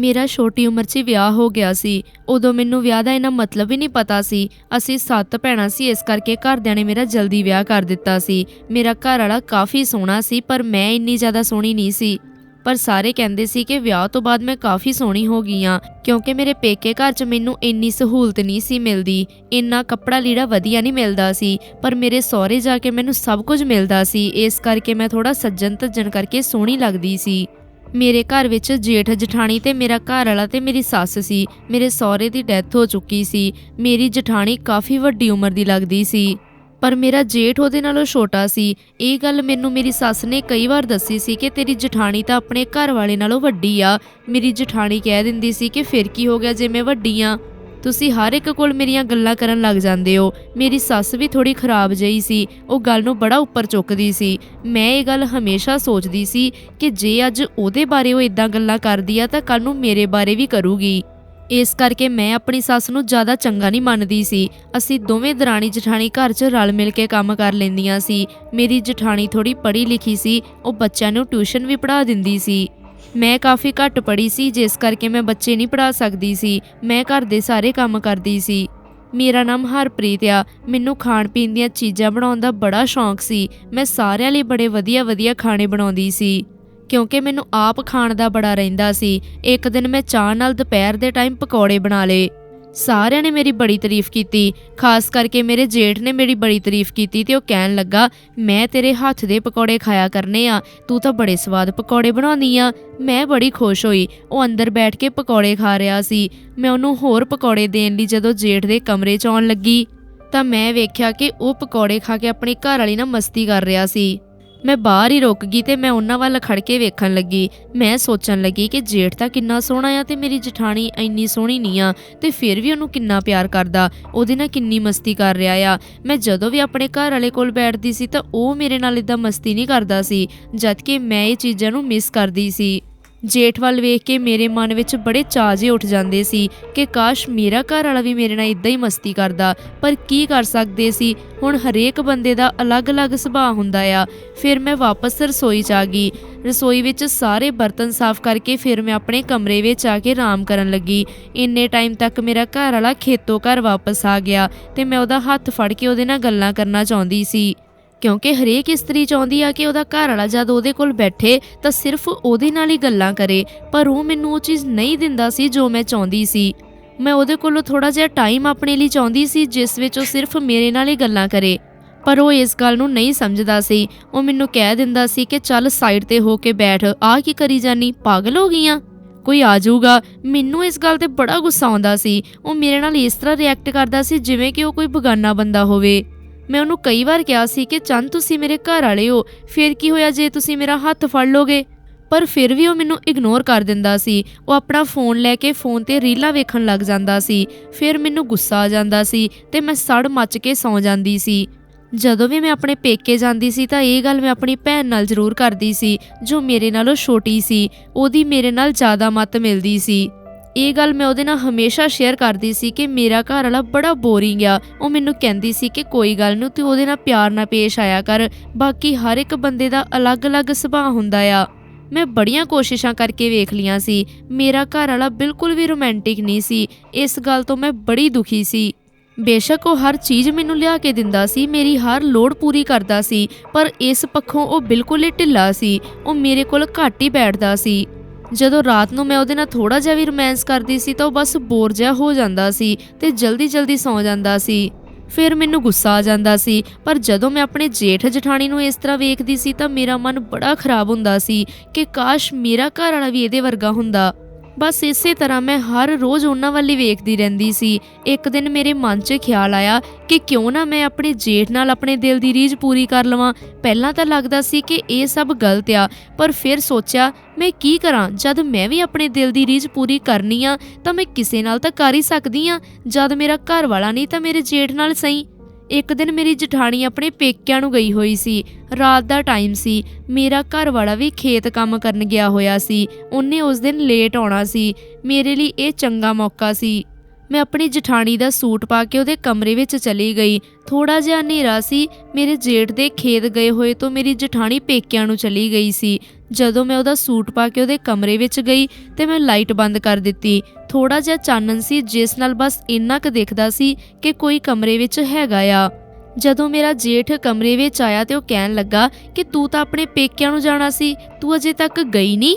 ਮੇਰਾ ਛੋਟੀ ਉਮਰ 'ਚ ਵਿਆਹ ਹੋ ਗਿਆ ਸੀ। ਉਦੋਂ ਮੈਨੂੰ ਵਿਆਹ ਦਾ ਇਹਨਾਂ ਮਤਲਬ ਹੀ ਨਹੀਂ ਪਤਾ ਸੀ। ਅਸੀਂ ਸੱਤ ਭੈਣਾਂ ਸੀ, ਇਸ ਕਰਕੇ ਘਰਦਿਆਂ ਨੇ ਮੇਰਾ ਜਲਦੀ ਵਿਆਹ ਕਰ ਦਿੱਤਾ ਸੀ। ਮੇਰਾ ਘਰ ਵਾਲਾ ਕਾਫੀ ਸੋਹਣਾ ਸੀ, ਪਰ ਮੈਂ ਇੰਨੀ ਜ਼ਿਆਦਾ ਸੋਹਣੀ ਨਹੀਂ ਸੀ। ਪਰ ਸਾਰੇ ਕਹਿੰਦੇ ਸੀ ਕਿ ਵਿਆਹ ਤੋਂ ਬਾਅਦ ਮੈਂ ਕਾਫੀ ਸੋਹਣੀ ਹੋ ਗਈ ਆ ਕਿਉਂਕਿ ਮੇਰੇ ਪੇਕੇ ਘਰ 'ਚ ਮੈਨੂੰ ਇੰਨੀ ਸਹੂਲਤ ਨਹੀਂ ਸੀ ਮਿਲਦੀ। ਇੰਨਾ ਕੱਪੜਾ ਲੀੜਾ ਵਧੀਆ ਨਹੀਂ ਮਿਲਦਾ ਸੀ, ਪਰ ਮੇਰੇ ਸਹੁਰੇ ਜਾ ਕੇ ਮੈਨੂੰ ਸਭ ਕੁਝ ਮਿਲਦਾ ਸੀ। ਇਸ ਕਰਕੇ ਮੈਂ ਥੋੜਾ ਸੱਜਣ ਧੱਜਣ ਕਰਕੇ ਸੋਹਣੀ ਲੱਗਦੀ ਸੀ। ਮੇਰੇ ਘਰ ਵਿੱਚ ਜੇਠ ਜਠਾਣੀ ਤੇ ਮੇਰਾ ਘਰ ਵਾਲਾ ਤੇ ਮੇਰੀ ਸੱਸ ਸੀ। ਮੇਰੇ ਸਹੁਰੇ ਦੀ ਡੈਥ ਹੋ ਚੁੱਕੀ ਸੀ। ਮੇਰੀ ਜਠਾਣੀ ਕਾਫੀ ਵੱਡੀ ਉਮਰ ਦੀ ਲੱਗਦੀ ਸੀ। ਪਰ ਮੇਰਾ ਜੇਠ ਉਹਦੇ ਨਾਲੋਂ ਛੋਟਾ ਸੀ। ਇਹ ਗੱਲ ਮੈਨੂੰ ਮੇਰੀ ਸੱਸ ਨੇ ਕਈ ਵਾਰ ਦੱਸੀ ਸੀ ਕਿ ਤੇਰੀ ਜਠਾਣੀ ਤਾਂ ਆਪਣੇ ਘਰ ਵਾਲੇ ਨਾਲੋਂ ਵੱਡੀ ਆ। ਮੇਰੀ ਜਠਾਣੀ ਕਹਿ ਦਿੰਦੀ ਸੀ ਕਿ ਫਿਰ ਕੀ ਹੋ ਗਿਆ ਜੇ ਮੈਂ ਵੱਡੀ ਆ? ਤੁਸੀਂ ਹਰ ਇੱਕ ਕੋਲ ਮੇਰੀਆਂ ਗੱਲਾਂ ਕਰਨ ਲੱਗ ਜਾਂਦੇ ਹੋ। ਮੇਰੀ ਸੱਸ ਵੀ ਥੋੜੀ ਖਰਾਬ ਜਈ ਸੀ। ਉਹ ਗੱਲ ਨੂੰ ਬੜਾ ਉੱਪਰ ਚੁੱਕਦੀ ਸੀ। ਮੈਂ ਇਹ ਗੱਲ ਹਮੇਸ਼ਾ ਸੋਚਦੀ ਸੀ ਕਿ ਜੇ ਅੱਜ ਉਹਦੇ ਬਾਰੇ ਉਹ ਇਦਾਂ ਗੱਲਾਂ ਕਰਦੀ ਆ ਤਾਂ ਕੱਲ ਨੂੰ ਮੇਰੇ ਬਾਰੇ ਵੀ ਕਰੂਗੀ। ਇਸ ਕਰਕੇ ਮੈਂ ਆਪਣੀ ਸੱਸ ਨੂੰ ਜ਼ਿਆਦਾ ਚੰਗਾ ਨਹੀਂ ਮੰਨਦੀ ਸੀ। ਅਸੀਂ ਦੋਵੇਂ ਦਰਾਣੀ ਜਠਾਣੀ ਘਰ 'ਚ ਰਲ ਮਿਲ ਕੇ ਕੰਮ ਕਰ ਲੈਂਦੀਆਂ ਸੀ। ਮੇਰੀ ਜਠਾਣੀ ਥੋੜੀ ਪੜ੍ਹੀ ਲਿਖੀ ਸੀ। ਉਹ ਬੱਚਿਆਂ ਨੂੰ ਟਿਊਸ਼ਨ ਵੀ ਪੜ੍ਹਾ ਦਿੰਦੀ ਸੀ। ਮੈਂ ਕਾਫੀ ਘੱਟ ਪੜ੍ਹੀ ਸੀ, ਜਿਸ ਕਰਕੇ ਮੈਂ ਬੱਚੇ ਨਹੀਂ ਪੜ੍ਹਾ ਸਕਦੀ ਸੀ। ਮੈਂ ਘਰ ਦੇ ਸਾਰੇ ਕੰਮ ਕਰਦੀ ਸੀ। ਮੇਰਾ ਨਾਮ ਹਰਪ੍ਰੀਤ ਆ। ਮੈਨੂੰ ਖਾਣ ਪੀਣ ਦੀਆਂ ਚੀਜ਼ਾਂ ਬਣਾਉਣ ਦਾ ਬੜਾ ਸ਼ੌਂਕ ਸੀ। ਮੈਂ ਸਾਰਿਆਂ ਲਈ ਬੜੇ ਵਧੀਆ ਵਧੀਆ ਖਾਣੇ ਬਣਾਉਂਦੀ ਸੀ। ਕਿਉਂਕਿ ਮੈਨੂੰ ਆਪ ਖਾਣ ਦਾ ਬੜਾ ਰਹਿੰਦਾ ਸੀ। ਇੱਕ ਦਿਨ ਮੈਂ ਚਾਹ ਨਾਲ ਦੁਪਹਿਰ ਦੇ ਟਾਈਮ ਪਕੌੜੇ ਬਣਾ ਲਏ। ਸਾਰਿਆਂ ਨੇ ਮੇਰੀ ਬੜੀ ਤਾਰੀਫ ਕੀਤੀ, ਖਾਸ ਕਰਕੇ ਮੇਰੇ ਜੇਠ ਨੇ ਮੇਰੀ ਬੜੀ ਤਾਰੀਫ ਕੀਤੀ ਤੇ ਉਹ ਕਹਿਣ ਲੱਗਾ, ਮੈਂ ਤੇਰੇ ਹੱਥ ਦੇ ਪਕੌੜੇ ਖਾਇਆ ਕਰਨੇ ਆ, ਤੂੰ ਤਾਂ ਬੜੇ ਸਵਾਦ ਪਕੌੜੇ ਬਣਾਉਂਦੀ ਆ। ਮੈਂ ਬੜੀ ਖੁਸ਼ ਹੋਈ, ਉਹ ਅੰਦਰ ਬੈਠ ਕੇ ਪਕੌੜੇ ਖਾ ਰਿਹਾ ਸੀ। ਮੈਂ ਉਹਨੂੰ ਹੋਰ ਪਕੌੜੇ ਦੇਣ ਲਈ ਜਦੋਂ ਜੇਠ ਦੇ ਕਮਰੇ 'ਚ ਆਉਣ ਲੱਗੀ, ਤਾਂ ਮੈਂ ਵੇਖਿਆ ਕਿ ਉਹ ਪਕੌੜੇ ਖਾ ਕੇ ਆਪਣੀ ਘਰ ਵਾਲੀ ਨਾਲ ਮਸਤੀ ਕਰ ਰਿਹਾ ਸੀ। ਮੈਂ ਬਾਹਰ ਹੀ ਰੁਕ ਗਈ ਤੇ ਮੈਂ ਉਹਨਾਂ ਵੱਲ ਖੜ ਕੇ ਵੇਖਣ ਲੱਗੀ। ਮੈਂ ਸੋਚਣ ਲੱਗੀ ਕਿ ਜੇਠ ਤਾਂ ਕਿੰਨਾ ਸੋਹਣਾ ਆ ਤੇ ਮੇਰੀ ਜਠਾਣੀ ਇੰਨੀ ਸੋਹਣੀ ਨਹੀਂ ਆ ਤੇ ਫਿਰ ਵੀ ਉਹਨੂੰ ਕਿੰਨਾ ਪਿਆਰ ਕਰਦਾ, ਉਹਦੇ ਨਾਲ ਕਿੰਨੀ ਮਸਤੀ ਕਰ ਰਿਹਾ ਆ। ਮੈਂ ਜਦੋਂ ਵੀ ਆਪਣੇ ਘਰ ਵਾਲੇ ਕੋਲ ਬੈਠਦੀ ਸੀ ਤਾਂ ਉਹ ਮੇਰੇ ਨਾਲ ਇਦਾਂ ਮਸਤੀ ਨਹੀਂ ਕਰਦਾ ਸੀ, ਜਦਕਿ ਮੈਂ ਇਹ ਚੀਜ਼ਾਂ ਨੂੰ ਮਿਸ ਕਰਦੀ ਸੀ। ਜੇਠ ਵੱਲ ਵੇਖ ਕੇ ਮੇਰੇ ਮਨ ਵਿੱਚ ਬੜੇ ਚਾਜੇ ਉੱਠ ਜਾਂਦੇ ਸੀ ਕਿ ਕਾਸ਼ ਮੇਰਾ ਘਰ ਵਾਲਾ ਵੀ ਮੇਰੇ ਨਾਲ ਇਦਾਂ ਹੀ ਮਸਤੀ ਕਰਦਾ, ਪਰ ਕੀ ਕਰ ਸਕਦੇ ਸੀ? ਹੁਣ ਹਰੇਕ ਬੰਦੇ ਦਾ ਅਲੱਗ-ਅਲੱਗ ਸੁਭਾਅ ਹੁੰਦਾ ਆ। ਫਿਰ ਮੈਂ ਵਾਪਸ ਰਸੋਈ 'ਚ ਆ ਗਈ। ਰਸੋਈ ਵਿੱਚ ਸਾਰੇ ਬਰਤਨ ਸਾਫ਼ ਕਰਕੇ ਫਿਰ ਮੈਂ ਆਪਣੇ ਕਮਰੇ ਵਿੱਚ ਆ ਕੇ ਆਰਾਮ ਕਰਨ ਲੱਗੀ। ਇੰਨੇ ਟਾਈਮ ਤੱਕ ਮੇਰਾ ਘਰ ਵਾਲਾ ਖੇਤੋਂ ਘਰ ਵਾਪਸ ਆ ਗਿਆ ਤੇ ਮੈਂ ਉਹਦਾ ਹੱਥ ਫੜ ਕੇ ਉਹਦੇ ਨਾਲ ਗੱਲਾਂ ਕਰਨਾ ਚਾਹੁੰਦੀ ਸੀ। ਕਿਉਂਕਿ ਹਰੇਕ ਇਸਤਰੀ ਚਾਹੁੰਦੀ ਆ ਕਿ ਉਹਦਾ ਘਰ ਵਾਲਾ ਜਦ ਉਹਦੇ ਕੋਲ ਬੈਠੇ ਤਾਂ ਸਿਰਫ ਉਹਦੇ ਨਾਲ ਹੀ ਗੱਲਾਂ ਕਰੇ, ਪਰ ਉਹ ਮੈਨੂੰ ਉਹ ਚੀਜ਼ ਨਹੀਂ ਦਿੰਦਾ ਸੀ ਜੋ ਮੈਂ ਚਾਹੁੰਦੀ ਸੀ। ਮੈਂ ਉਹਦੇ ਕੋਲੋਂ ਥੋੜਾ ਜਿਹਾ ਟਾਈਮ ਆਪਣੇ ਲਈ ਚਾਹੁੰਦੀ ਸੀ, ਜਿਸ ਵਿੱਚ ਉਹ ਸਿਰਫ ਮੇਰੇ ਨਾਲ ਹੀ ਗੱਲਾਂ ਕਰੇ। ਪਰ ਉਹ ਇਸ ਗੱਲ ਨੂੰ ਨਹੀਂ ਸਮਝਦਾ ਸੀ। ਉਹ ਮੈਨੂੰ ਕਹਿ ਦਿੰਦਾ ਸੀ ਕਿ ਚੱਲ ਸਾਈਡ ਤੇ ਹੋ ਕੇ ਬੈਠ। ਆ ਕੀ ਕਰੀ ਜਾਨੀ? ਪਾਗਲ ਹੋ ਗਈਆਂ ਕੋਈ ਆ ਜਾਊਗਾ। ਮੈਨੂੰ ਇਸ ਗੱਲ ਤੇ ਬੜਾ ਗੁੱਸਾ ਆਉਂਦਾ ਸੀ। ਉਹ ਮੇਰੇ ਨਾਲ ਇਸ ਤਰ੍ਹਾਂ ਰਿਐਕਟ ਕਰਦਾ ਸੀ ਜਿਵੇਂ ਕਿ ਉਹ ਕੋਈ ਬਗਾਨਾ ਬੰਦਾ ਹੋਵੇ। ਮੈਂ ਉਹਨੂੰ ਕਈ ਵਾਰ ਕਿਹਾ ਸੀ ਕਿ ਚੰਦ ਤੁਸੀਂ ਮੇਰੇ ਘਰ ਵਾਲੇ ਹੋ। ਫਿਰ ਕੀ ਹੋਇਆ ਜੇ ਤੁਸੀਂ ਮੇਰਾ ਹੱਥ ਫੜ ਲੋਗੇ? ਪਰ ਫਿਰ ਵੀ ਉਹ ਮੈਨੂੰ ਇਗਨੋਰ ਕਰ ਦਿੰਦਾ ਸੀ। ਉਹ ਆਪਣਾ ਫੋਨ ਲੈ ਕੇ ਫੋਨ ਤੇ ਰੀਲਾਂ ਵੇਖਣ ਲੱਗ ਜਾਂਦਾ ਸੀ। ਫਿਰ ਮੈਨੂੰ ਗੁੱਸਾ ਆ ਜਾਂਦਾ ਸੀ ਤੇ ਮੈਂ ਸੜ ਮੱਚ ਕੇ ਸੌਂ ਜਾਂਦੀ ਸੀ। ਜਦੋਂ ਵੀ ਮੈਂ ਆਪਣੇ ਪੇਕੇ ਜਾਂਦੀ ਸੀ ਤਾਂ ਇਹ ਗੱਲ ਮੈਂ ਆਪਣੀ ਭੈਣ ਨਾਲ ਜ਼ਰੂਰ ਕਰਦੀ ਸੀ, ਜੋ ਮੇਰੇ ਨਾਲੋਂ ਛੋਟੀ ਸੀ। ਉਹਦੀ ਮੇਰੇ ਨਾਲ ਜ਼ਿਆਦਾ ਮੱਤ ਮਿਲਦੀ ਸੀ। ਇਹ ਗੱਲ ਮੈਂ ਉਹਦੇ ਨਾਲ ਹਮੇਸ਼ਾ ਸ਼ੇਅਰ ਕਰਦੀ ਸੀ ਕਿ ਮੇਰਾ ਘਰ ਵਾਲਾ ਬੜਾ ਬੋਰਿੰਗ ਆ। ਉਹ ਮੈਨੂੰ ਕਹਿੰਦੀ ਸੀ ਕਿ ਕੋਈ ਗੱਲ ਨਹੀਂ ਤੂੰ ਉਹਦੇ ਨਾਲ ਪਿਆਰ ਨਾਲ ਪੇਸ਼ ਆਇਆ ਕਰ। ਬਾਕੀ ਹਰ ਇੱਕ ਬੰਦੇ ਦਾ ਅਲੱਗ-ਅਲੱਗ ਸੁਭਾਅ ਹੁੰਦਾ ਆ। ਮੈਂ ਬੜੀਆਂ ਕੋਸ਼ਿਸ਼ਾਂ ਕਰਕੇ ਵੇਖ ਲੀਆਂ ਸੀ। ਮੇਰਾ ਘਰ ਵਾਲਾ ਬਿਲਕੁਲ ਵੀ ਰੋਮਾਂਟਿਕ ਨਹੀਂ ਸੀ। ਇਸ ਗੱਲ ਤੋਂ ਮੈਂ ਬੜੀ ਦੁਖੀ ਸੀ। ਬੇਸ਼ੱਕ ਉਹ ਹਰ ਚੀਜ਼ ਮੈਨੂੰ ਲਿਆ ਕੇ ਦਿੰਦਾ ਸੀ, ਮੇਰੀ ਹਰ ਲੋੜ ਪੂਰੀ ਕਰਦਾ ਸੀ, ਪਰ ਇਸ ਪੱਖੋਂ ਉਹ ਬਿਲਕੁਲ ਹੀ ਢਿੱਲਾ ਸੀ। ਉਹ ਮੇਰੇ ਕੋਲ ਘੱਟ ਹੀ ਬੈਠਦਾ ਸੀ। ਜਦੋਂ ਰਾਤ ਨੂੰ ਮੈਂ ਉਹਦੇ ਨਾਲ ਥੋੜਾ ਜਿਹਾ ਵੀ ਰੋਮਾਂਸ ਕਰਦੀ ਸੀ ਤਾਂ ਉਹ ਬਸ ਬੋਰ ਜਿਹਾ ਹੋ ਜਾਂਦਾ ਸੀ ਤੇ ਜਲਦੀ-ਜਲਦੀ ਸੌਂ ਜਾਂਦਾ ਸੀ। ਫਿਰ ਮੈਨੂੰ ਗੁੱਸਾ ਆ ਜਾਂਦਾ ਸੀ, ਪਰ ਜਦੋਂ ਮੈਂ ਆਪਣੇ ਜੇਠ ਜਠਾਣੀ ਨੂੰ ਇਸ ਤਰ੍ਹਾਂ ਵੇਖਦੀ ਸੀ ਤਾਂ ਮੇਰਾ ਮਨ ਬੜਾ ਖਰਾਬ ਹੁੰਦਾ ਸੀ ਕਿ ਕਾਸ਼ ਮੇਰਾ ਘਰ ਵਾਲਾ ਵੀ ਇਹਦੇ ਵਰਗਾ ਹੁੰਦਾ। ਬਸ ਇਸੇ ਤਰ੍ਹਾਂ ਮੈਂ ਹਰ ਰੋਜ਼ ਉਹਨਾਂ ਵੱਲ ਵੇਖਦੀ ਰਹਿੰਦੀ ਸੀ। ਇੱਕ ਦਿਨ ਮੇਰੇ ਮਨ 'ਚ ਖਿਆਲ ਆਇਆ ਕਿ ਕਿਉਂ ਨਾ ਮੈਂ ਆਪਣੇ ਜੇਠ ਨਾਲ ਆਪਣੇ ਦਿਲ ਦੀ ਰੀਝ ਪੂਰੀ ਕਰ ਲਵਾਂ। ਪਹਿਲਾਂ ਤਾਂ ਲੱਗਦਾ ਸੀ ਕਿ ਇਹ ਸਭ ਗਲਤ ਆ, ਪਰ ਫਿਰ ਸੋਚਿਆ, ਮੈਂ ਕੀ ਕਰਾਂ? ਜਦ ਮੈਂ ਵੀ ਆਪਣੇ ਦਿਲ ਦੀ ਰੀਝ ਪੂਰੀ ਕਰਨੀ ਆ, ਤਾਂ ਮੈਂ ਕਿਸੇ ਨਾਲ ਤਾਂ ਕਰ ਹੀ ਸਕਦੀ ਆ। ਜਦ ਮੇਰਾ ਘਰ ਵਾਲਾ ਨਹੀਂ ਤਾਂ ਮੇਰੇ ਜੇਠ ਨਾਲ ਸਹੀ। ਇੱਕ ਦਿਨ ਮੇਰੀ ਜਠਾਣੀ ਆਪਣੇ ਪੇਕਿਆਂ ਨੂੰ ਗਈ ਹੋਈ ਸੀ। ਰਾਤ ਦਾ ਟਾਈਮ ਸੀ। ਮੇਰਾ ਘਰ ਵਾਲਾ ਵੀ ਖੇਤ ਕੰਮ ਕਰਨ ਗਿਆ ਹੋਇਆ ਸੀ। ਉਹਨੇ ਉਸ ਦਿਨ ਲੇਟ ਆਉਣਾ ਸੀ। ਮੇਰੇ ਲਈ ਇਹ ਚੰਗਾ ਮੌਕਾ ਸੀ। ਮੈਂ ਆਪਣੀ ਜਠਾਣੀ ਦਾ ਸੂਟ ਪਾ ਕੇ ਉਹਦੇ ਕਮਰੇ ਵਿੱਚ ਚਲੀ ਗਈ। ਥੋੜਾ ਜਿਹਾ ਹਨੇਰਾ ਸੀ, ਮੇਰੇ ਜੇਠ ਦੇ ਖੇਤ ਗਏ ਹੋਏ ਤੋਂ ਮੇਰੀ ਜਠਾਣੀ ਪੇਕਿਆਂ ਨੂੰ ਚਲੀ ਗਈ ਸੀ। ਜਦੋਂ ਮੈਂ ਉਹਦਾ ਸੂਟ ਪਾ ਕੇ ਉਹਦੇ ਕਮਰੇ ਵਿੱਚ ਗਈ ਤੇ ਮੈਂ ਲਾਈਟ ਬੰਦ ਕਰ ਦਿੱਤੀ। ਥੋੜਾ ਜਿਹਾ ਚਾਨਣ ਸੀ, ਜਿਸ ਨਾਲ ਬਸ ਇੰਨਾ ਕੁ ਦਿਖਦਾ ਸੀ ਕਿ ਕੋਈ ਕਮਰੇ ਵਿੱਚ ਹੈਗਾ ਆ। ਜਦੋਂ ਮੇਰਾ ਜੇਠ ਕਮਰੇ ਵਿੱਚ ਆਇਆ ਤੇ ਉਹ ਕਹਿਣ ਲੱਗਾ ਕਿ ਤੂੰ ਤਾਂ ਆਪਣੇ ਪੇਕਿਆਂ ਨੂੰ ਜਾਣਾ ਸੀ, ਤੂੰ ਅਜੇ ਤੱਕ ਗਈ ਨਹੀਂ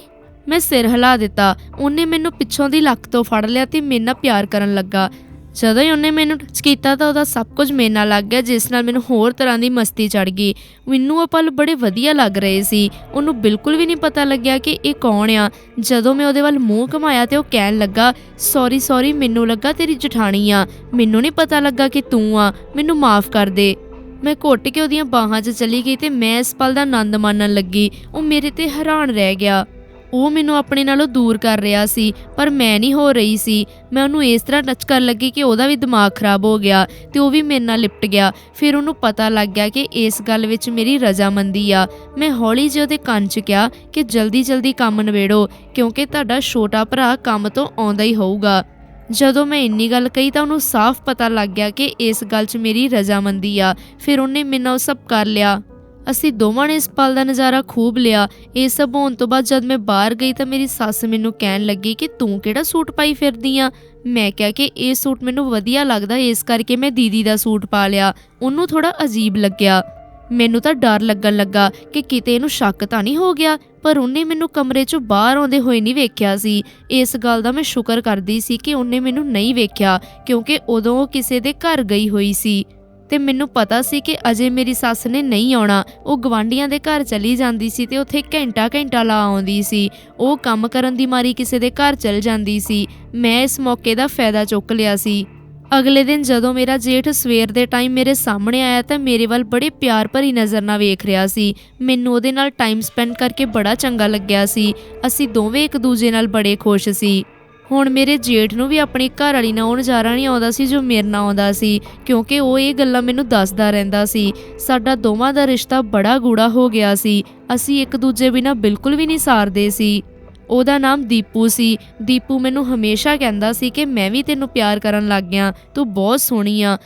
ਮੈਂ ਸਿਰ ਹਿਲਾ ਦਿੱਤਾ। ਉਹਨੇ ਮੈਨੂੰ ਪਿੱਛੋਂ ਦੀ ਲੱਕ ਤੋਂ ਫੜ ਲਿਆ ਤੇ ਮੇਰੇ ਨਾਲ ਪਿਆਰ ਕਰਨ ਲੱਗਾ। ਜਦੋਂ ਹੀ ਉਹਨੇ ਮੈਨੂੰ ਟੱਚ ਕੀਤਾ ਤਾਂ ਉਹਦਾ ਸਭ ਕੁਝ ਮੇਰੇ ਨਾਲ ਲੱਗ ਗਿਆ, ਜਿਸ ਨਾਲ ਮੈਨੂੰ ਹੋਰ ਤਰ੍ਹਾਂ ਦੀ ਮਸਤੀ ਚੜ ਗਈ। ਮੈਨੂੰ ਉਹ ਪਲ ਬੜੇ ਵਧੀਆ ਲੱਗ ਰਹੇ ਸੀ। ਉਹਨੂੰ ਬਿਲਕੁਲ ਵੀ ਨਹੀਂ ਪਤਾ ਲੱਗਿਆ ਕਿ ਇਹ ਕੌਣ ਆ। ਜਦੋਂ ਮੈਂ ਉਹਦੇ ਵੱਲ ਮੂੰਹ ਘਮਾਇਆ ਤੇ ਉਹ ਕਹਿਣ ਲੱਗਾ ਸੌਰੀ ਸੌਰੀ ਮੈਨੂੰ ਲੱਗਾ ਤੇਰੀ ਜਠਾਣੀ ਆ। ਮੈਨੂੰ ਨਹੀਂ ਪਤਾ ਲੱਗਾ ਕਿ ਤੂੰ ਆ। ਮੈਨੂੰ ਮਾਫ ਕਰ ਦੇ। ਮੈਂ ਘੁੱਟ ਕੇ ਉਹਦੀਆਂ ਬਾਹਾਂ 'ਚ ਚਲੀ ਗਈ ਤੇ ਮੈਂ ਇਸ ਪਲ ਦਾ ਆਨੰਦ ਮਾਣਨ ਲੱਗੀ। ਉਹ ਮੇਰੇ ਤੇ ਹੈਰਾਨ ਰਹਿ ਗਿਆ। ਉਹ ਮੈਨੂੰ ਆਪਣੇ ਨਾਲੋਂ ਦੂਰ ਕਰ ਰਿਹਾ ਸੀ, ਪਰ ਮੈਂ ਨਹੀਂ ਹੋ ਰਹੀ ਸੀ। ਮੈਂ ਉਹਨੂੰ ਇਸ ਤਰ੍ਹਾਂ ਟੱਚ ਕਰਨ ਲੱਗੀ ਕਿ ਉਹਦਾ ਵੀ ਦਿਮਾਗ ਖਰਾਬ ਹੋ ਗਿਆ ਤੇ ਉਹ ਵੀ ਮੇਰੇ ਨਾਲ ਲਿਪਟ ਗਿਆ। ਫਿਰ ਉਹਨੂੰ ਪਤਾ ਲੱਗ ਗਿਆ ਕਿ ਇਸ ਗੱਲ ਵਿੱਚ ਮੇਰੀ ਰਜ਼ਾਮੰਦੀ ਆ। ਮੈਂ ਹੌਲੀ ਜਿਹੇ ਉਹਦੇ ਕੰਨ 'ਚ ਕਿਹਾ ਕਿ ਜਲਦੀ ਜਲਦੀ ਕੰਮ ਨਿਬੇੜੋ, ਕਿਉਂਕਿ ਤੁਹਾਡਾ ਛੋਟਾ ਭਰਾ ਕੰਮ ਤੋਂ ਆਉਂਦਾ ਹੀ ਹੋਊਗਾ। ਜਦੋਂ ਮੈਂ ਇੰਨੀ ਗੱਲ ਕਹੀ ਤਾਂ ਉਹਨੂੰ ਸਾਫ਼ ਪਤਾ ਲੱਗ ਗਿਆ ਕਿ ਇਸ ਗੱਲ 'ਚ ਮੇਰੀ ਰਜ਼ਾਮੰਦੀ ਆ। ਫਿਰ ਉਹਨੇ ਮੇਰੇ ਨਾਲ ਸਭ ਕਰ ਲਿਆ। ਅਸੀਂ ਦੋਵਾਂ ਨੇ ਇਸ ਪਲ ਦਾ ਨਜ਼ਾਰਾ ਖੂਬ ਲਿਆ। ਇਹ ਸਭ ਹੋਣ ਤੋਂ ਬਾਅਦ ਜਦ ਮੈਂ ਬਾਹਰ ਗਈ ਤਾਂ ਮੇਰੀ ਸੱਸ ਮੈਨੂੰ ਕਹਿਣ ਲੱਗੀ ਕਿ ਤੂੰ ਕਿਹੜਾ ਸੂਟ ਪਾਈ ਫਿਰਦੀ ਆ? ਮੈਂ ਕਿਹਾ ਕਿ ਇਹ ਸੂਟ ਮੈਨੂੰ ਵਧੀਆ ਲੱਗਦਾ, ਇਸ ਕਰਕੇ ਮੈਂ ਦੀਦੀ ਦਾ ਸੂਟ ਪਾ ਲਿਆ। ਉਹਨੂੰ ਥੋੜਾ ਅਜੀਬ ਲੱਗਿਆ। ਮੈਨੂੰ ਤਾਂ ਡਰ ਲੱਗਣ ਲੱਗਾ ਕਿ ਕਿਤੇ ਇਹਨੂੰ ਸ਼ੱਕ ਤਾਂ ਨਹੀਂ ਹੋ ਗਿਆ, ਪਰ ਉਹਨੇ ਮੈਨੂੰ ਕਮਰੇ 'ਚੋਂ ਬਾਹਰ ਆਉਂਦੇ ਹੋਏ ਨਹੀਂ ਵੇਖਿਆ ਸੀ। ਇਸ ਗੱਲ ਦਾ ਮੈਂ ਸ਼ੁਕਰ ਕਰਦੀ ਸੀ ਕਿ ਉਹਨੇ ਮੈਨੂੰ ਨਹੀਂ ਵੇਖਿਆ, ਕਿਉਂਕਿ ਉਦੋਂ ਉਹ ਕਿਸੇ ਦੇ ਘਰ ਗਈ ਹੋਈ ਸੀ। ਤੇ ਮੈਨੂੰ ਪਤਾ ਸੀ ਕਿ ਅਜੇ ਮੇਰੀ ਸੱਸ ਨੇ ਨਹੀਂ ਆਉਣਾ। ਉਹ ਗਵਾਂਡੀਆਂ ਦੇ ਘਰ ਚਲੀ ਜਾਂਦੀ ਸੀ ਤੇ ਉੱਥੇ ਘੰਟਾ ਘੰਟਾ ਲਾ ਆਉਂਦੀ ਸੀ। ਉਹ ਕੰਮ ਕਰਨ ਦੀ ਮਾਰੀ ਕਿਸੇ ਦੇ ਘਰ ਚਲ ਜਾਂਦੀ ਸੀ। ਮੈਂ ਇਸ ਮੌਕੇ ਦਾ ਫਾਇਦਾ ਚੁੱਕ ਲਿਆ ਸੀ। ਅਗਲੇ ਦਿਨ ਜਦੋਂ ਮੇਰਾ ਜੇਠ ਸਵੇਰ ਦੇ ਟਾਈਮ ਮੇਰੇ ਸਾਹਮਣੇ ਆਇਆ ਤਾਂ ਮੇਰੇ ਵੱਲ ਬੜੇ ਪਿਆਰ ਭਰੀ ਨਜ਼ਰ ਨਾਲ ਵੇਖ ਰਿਹਾ ਸੀ। ਮੈਨੂੰ ਉਹਦੇ ਨਾਲ ਟਾਈਮ ਸਪੈਂਡ ਕਰਕੇ ਬੜਾ ਚੰਗਾ ਲੱਗਿਆ ਸੀ। ਅਸੀਂ ਦੋਵੇਂ ਇੱਕ ਦੂਜੇ ਨਾਲ ਬੜੇ ਖੁਸ਼ ਸੀ। ਹੁਣ ਮੇਰੇ ਜੇਠ ਨੂੰ ਵੀ ਆਪਣੀ ਘਰ ਵਾਲੀ ਨਾਲ ਉਹ ਨਜ਼ਾਰਾ ਨਹੀਂ ਆਉਂਦਾ ਸੀ ਜੋ ਮੇਰੇ ਨਾਲ ਆਉਂਦਾ ਸੀ, ਕਿਉਂਕਿ ਉਹ ਇਹ ਗੱਲਾਂ ਮੈਨੂੰ ਦੱਸਦਾ ਰਹਿੰਦਾ ਸੀ। ਸਾਡਾ ਦੋਵਾਂ ਦਾ ਰਿਸ਼ਤਾ ਬੜਾ ਗੂੜਾ ਹੋ ਗਿਆ ਸੀ। ਅਸੀਂ ਇੱਕ ਦੂਜੇ ਬਿਨਾਂ ਬਿਲਕੁਲ ਵੀ ਨਹੀਂ ਸਾਰਦੇ ਸੀ। ਉਹਦਾ ਨਾਮ ਦੀਪੂ ਸੀ। ਦੀਪੂ ਮੈਨੂੰ ਹਮੇਸ਼ਾ ਕਹਿੰਦਾ ਸੀ ਕਿ ਮੈਂ ਵੀ ਤੈਨੂੰ ਪਿਆਰ ਕਰਨ ਲੱਗ ਗਿਆ, ਤੂੰ ਬਹੁਤ ਸੋਹਣੀ ਆ।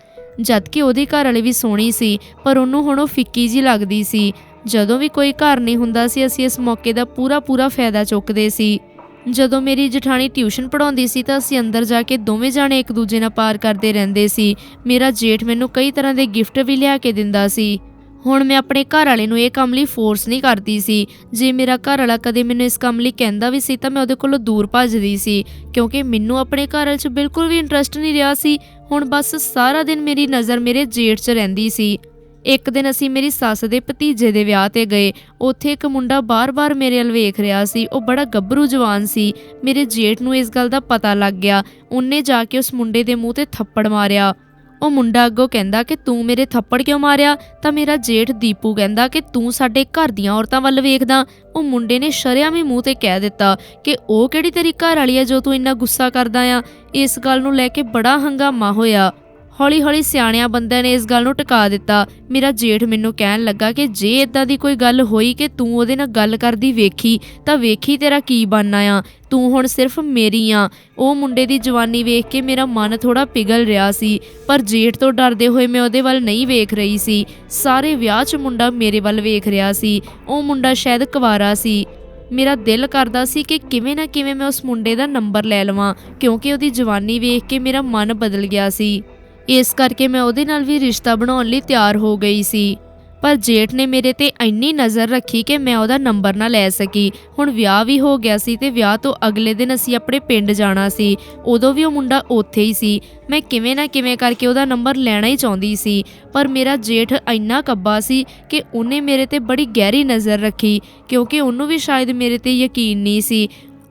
ਜਦਕਿ ਉਹਦੀ ਘਰ ਵਾਲੀ ਵੀ ਸੋਹਣੀ ਸੀ, ਪਰ ਉਹਨੂੰ ਹੁਣ ਉਹ ਫਿੱਕੀ ਜੀ ਲੱਗਦੀ ਸੀ। ਜਦੋਂ ਵੀ ਕੋਈ ਘਰ ਨਹੀਂ ਹੁੰਦਾ ਸੀ, ਅਸੀਂ ਇਸ ਮੌਕੇ ਦਾ ਪੂਰਾ ਪੂਰਾ ਫਾਇਦਾ ਚੁੱਕਦੇ ਸੀ। ਜਦੋਂ ਮੇਰੀ ਜਠਾਣੀ ਟਿਊਸ਼ਨ ਪੜਾਉਂਦੀ ਸੀ ਤਾਂ ਅਸੀਂ ਅੰਦਰ ਜਾ ਕੇ ਦੋਵੇਂ ਜਾਣੇ ਇੱਕ ਦੂਜੇ ਨਾਲ ਪਾਰ ਕਰਦੇ ਰਹਿੰਦੇ ਸੀ। ਮੇਰਾ ਜੇਠ ਮੈਨੂੰ ਕਈ ਤਰ੍ਹਾਂ ਦੇ ਗਿਫਟ ਵੀ ਲਿਆ ਕੇ ਦਿੰਦਾ ਸੀ। ਹੁਣ ਮੈਂ ਆਪਣੇ ਘਰ ਵਾਲੇ ਨੂੰ ਇਹ ਕੰਮ ਲਈ ਫੋਰਸ ਨਹੀਂ ਕਰਦੀ ਸੀ। ਜੇ ਮੇਰਾ ਘਰ ਵਾਲਾ ਕਦੇ ਮੈਨੂੰ ਇਸ ਕੰਮ ਲਈ ਕਹਿੰਦਾ ਵੀ ਸੀ ਤਾਂ ਮੈਂ ਉਹਦੇ ਕੋਲੋਂ ਦੂਰ ਭੱਜਦੀ ਸੀ, ਕਿਉਂਕਿ ਮੈਨੂੰ ਆਪਣੇ ਘਰ ਵਾਲੇ 'ਚ ਬਿਲਕੁਲ ਵੀ ਇੰਟਰਸਟ ਨਹੀਂ ਰਿਹਾ ਸੀ। ਹੁਣ ਬਸ ਸਾਰਾ ਦਿਨ ਮੇਰੀ ਨਜ਼ਰ ਮੇਰੇ ਜੇਠ 'ਚ ਰਹਿੰਦੀ ਸੀ। ਇੱਕ ਦਿਨ ਅਸੀਂ ਮੇਰੀ ਸੱਸ ਦੇ ਭਤੀਜੇ ਦੇ ਵਿਆਹ ਤੇ ਗਏ। ਉੱਥੇ ਇੱਕ ਮੁੰਡਾ ਬਾਰ-ਬਾਰ ਮੇਰੇ ਵੱਲ ਵੇਖ ਰਿਹਾ ਸੀ। ਉਹ ਬੜਾ ਗੱਭਰੂ ਜਵਾਨ ਸੀ। ਮੇਰੇ ਜੇਠ ਨੂੰ ਇਸ ਗੱਲ ਦਾ ਪਤਾ ਲੱਗ ਗਿਆ। ਉਹਨੇ ਜਾ ਕੇ ਉਸ ਮੁੰਡੇ ਦੇ ਮੂੰਹ ਤੇ ਥੱਪੜ ਮਾਰਿਆ। ਉਹ ਮੁੰਡਾ ਅੱਗੋਂ ਕਹਿੰਦਾ ਕਿ ਤੂੰ ਮੇਰੇ ਥੱਪੜ ਕਿਉਂ ਮਾਰਿਆ? ਤਾਂ ਮੇਰਾ ਜੇਠ ਦੀਪੂ ਕਹਿੰਦਾ ਕਿ ਤੂੰ ਸਾਡੇ ਘਰ ਦੀਆਂ ਔਰਤਾਂ ਵੱਲ ਵੇਖਦਾ। ਉਹ ਮੁੰਡੇ ਨੇ ਸ਼ਰਿਆਮੀ ਮੂੰਹ ਤੇ ਕਹਿ ਦਿੱਤਾ ਕਿ ਉਹ ਕਿਹੜੀ ਤੇਰੀ ਘਰ ਵਾਲੀ ਹੈ ਜੋ ਤੂੰ ਇੰਨਾ ਗੁੱਸਾ ਕਰਦਾ ਆ? ਇਸ ਗੱਲ ਨੂੰ ਲੈ ਕੇ ਬੜਾ ਹੰਗਾਮਾ ਹੋਇਆ। ਹੌਲੀ ਹੌਲੀ ਸਿਆਣਿਆਂ ਬੰਦਿਆਂ ਨੇ ਇਸ ਗੱਲ ਨੂੰ ਟਿਕਾ ਦਿੱਤਾ। ਮੇਰਾ ਜੇਠ ਮੈਨੂੰ ਕਹਿਣ ਲੱਗਾ ਕਿ ਜੇ ਇਦਾਂ ਦੀ ਕੋਈ ਗੱਲ ਹੋਈ ਕਿ ਤੂੰ ਉਹਦੇ ਨਾਲ ਗੱਲ ਕਰਦੀ ਵੇਖੀ, ਤਾਂ ਵੇਖੀ ਤੇਰਾ ਕੀ ਬਣਨਾ ਆ। ਤੂੰ ਹੁਣ ਸਿਰਫ ਮੇਰੀ ਆ। ਉਹ ਮੁੰਡੇ ਦੀ ਜਵਾਨੀ ਵੇਖ ਕੇ ਮੇਰਾ ਮਨ ਥੋੜਾ ਪਿਗਲ ਰਿਹਾ ਸੀ, ਪਰ ਜੇਠ ਤੋਂ ਡਰਦੇ ਹੋਏ ਮੈਂ ਉਹਦੇ ਵੱਲ ਨਹੀਂ ਵੇਖ ਰਹੀ ਸੀ। ਸਾਰੇ ਵਿਆਹ 'ਚ ਮੁੰਡਾ ਮੇਰੇ ਵੱਲ ਵੇਖ ਰਿਹਾ ਸੀ। ਉਹ ਮੁੰਡਾ ਸ਼ਾਇਦ ਕੁਵਾਰਾ ਸੀ। ਮੇਰਾ ਦਿਲ ਕਰਦਾ ਸੀ ਕਿ ਕਿਵੇਂ ਨਾ ਕਿਵੇਂ ਮੈਂ ਉਸ ਮੁੰਡੇ ਦਾ ਨੰਬਰ ਲੈ ਲਵਾਂ, ਕਿਉਂਕਿ ਉਹਦੀ ਜਵਾਨੀ ਵੇਖ ਕੇ ਮੇਰਾ ਮਨ ਬਦਲ ਗਿਆ ਸੀ। ਇਸ ਕਰਕੇ ਮੈਂ ਉਹਦੇ ਨਾਲ ਵੀ ਰਿਸ਼ਤਾ ਬਣਾਉਣ ਲਈ ਤਿਆਰ ਹੋ ਗਈ ਸੀ। ਪਰ ਜੇਠ ਨੇ ਮੇਰੇ ਤੇ ਇੰਨੀ ਨਜ਼ਰ ਰੱਖੀ ਕਿ ਮੈਂ ਉਹਦਾ ਨੰਬਰ ਨਾ ਲੈ ਸਕੀ। ਹੁਣ ਵਿਆਹ ਵੀ ਹੋ ਗਿਆ ਸੀ ਤੇ ਵਿਆਹ ਤੋਂ ਅਗਲੇ ਦਿਨ ਅਸੀਂ ਆਪਣੇ ਪਿੰਡ ਜਾਣਾ ਸੀ। ਉਦੋਂ ਵੀ ਉਹ ਮੁੰਡਾ ਉੱਥੇ ਹੀ ਸੀ। ਮੈਂ ਕਿਵੇਂ ਨਾ ਕਿਵੇਂ ਕਰਕੇ ਉਹਦਾ ਨੰਬਰ ਲੈਣਾ ਹੀ ਚਾਹੁੰਦੀ ਸੀ। ਪਰ ਮੇਰਾ ਜੇਠ ਇੰਨਾ ਕੱਬਾ ਸੀ ਕਿ ਉਹਨੇ ਮੇਰੇ ਤੇ ਬੜੀ ਗਹਿਰੀ ਨਜ਼ਰ ਰੱਖੀ, ਕਿਉਂਕਿ ਉਹਨੂੰ ਵੀ ਸ਼ਾਇਦ ਮੇਰੇ ਤੇ ਯਕੀਨ ਨਹੀਂ ਸੀ।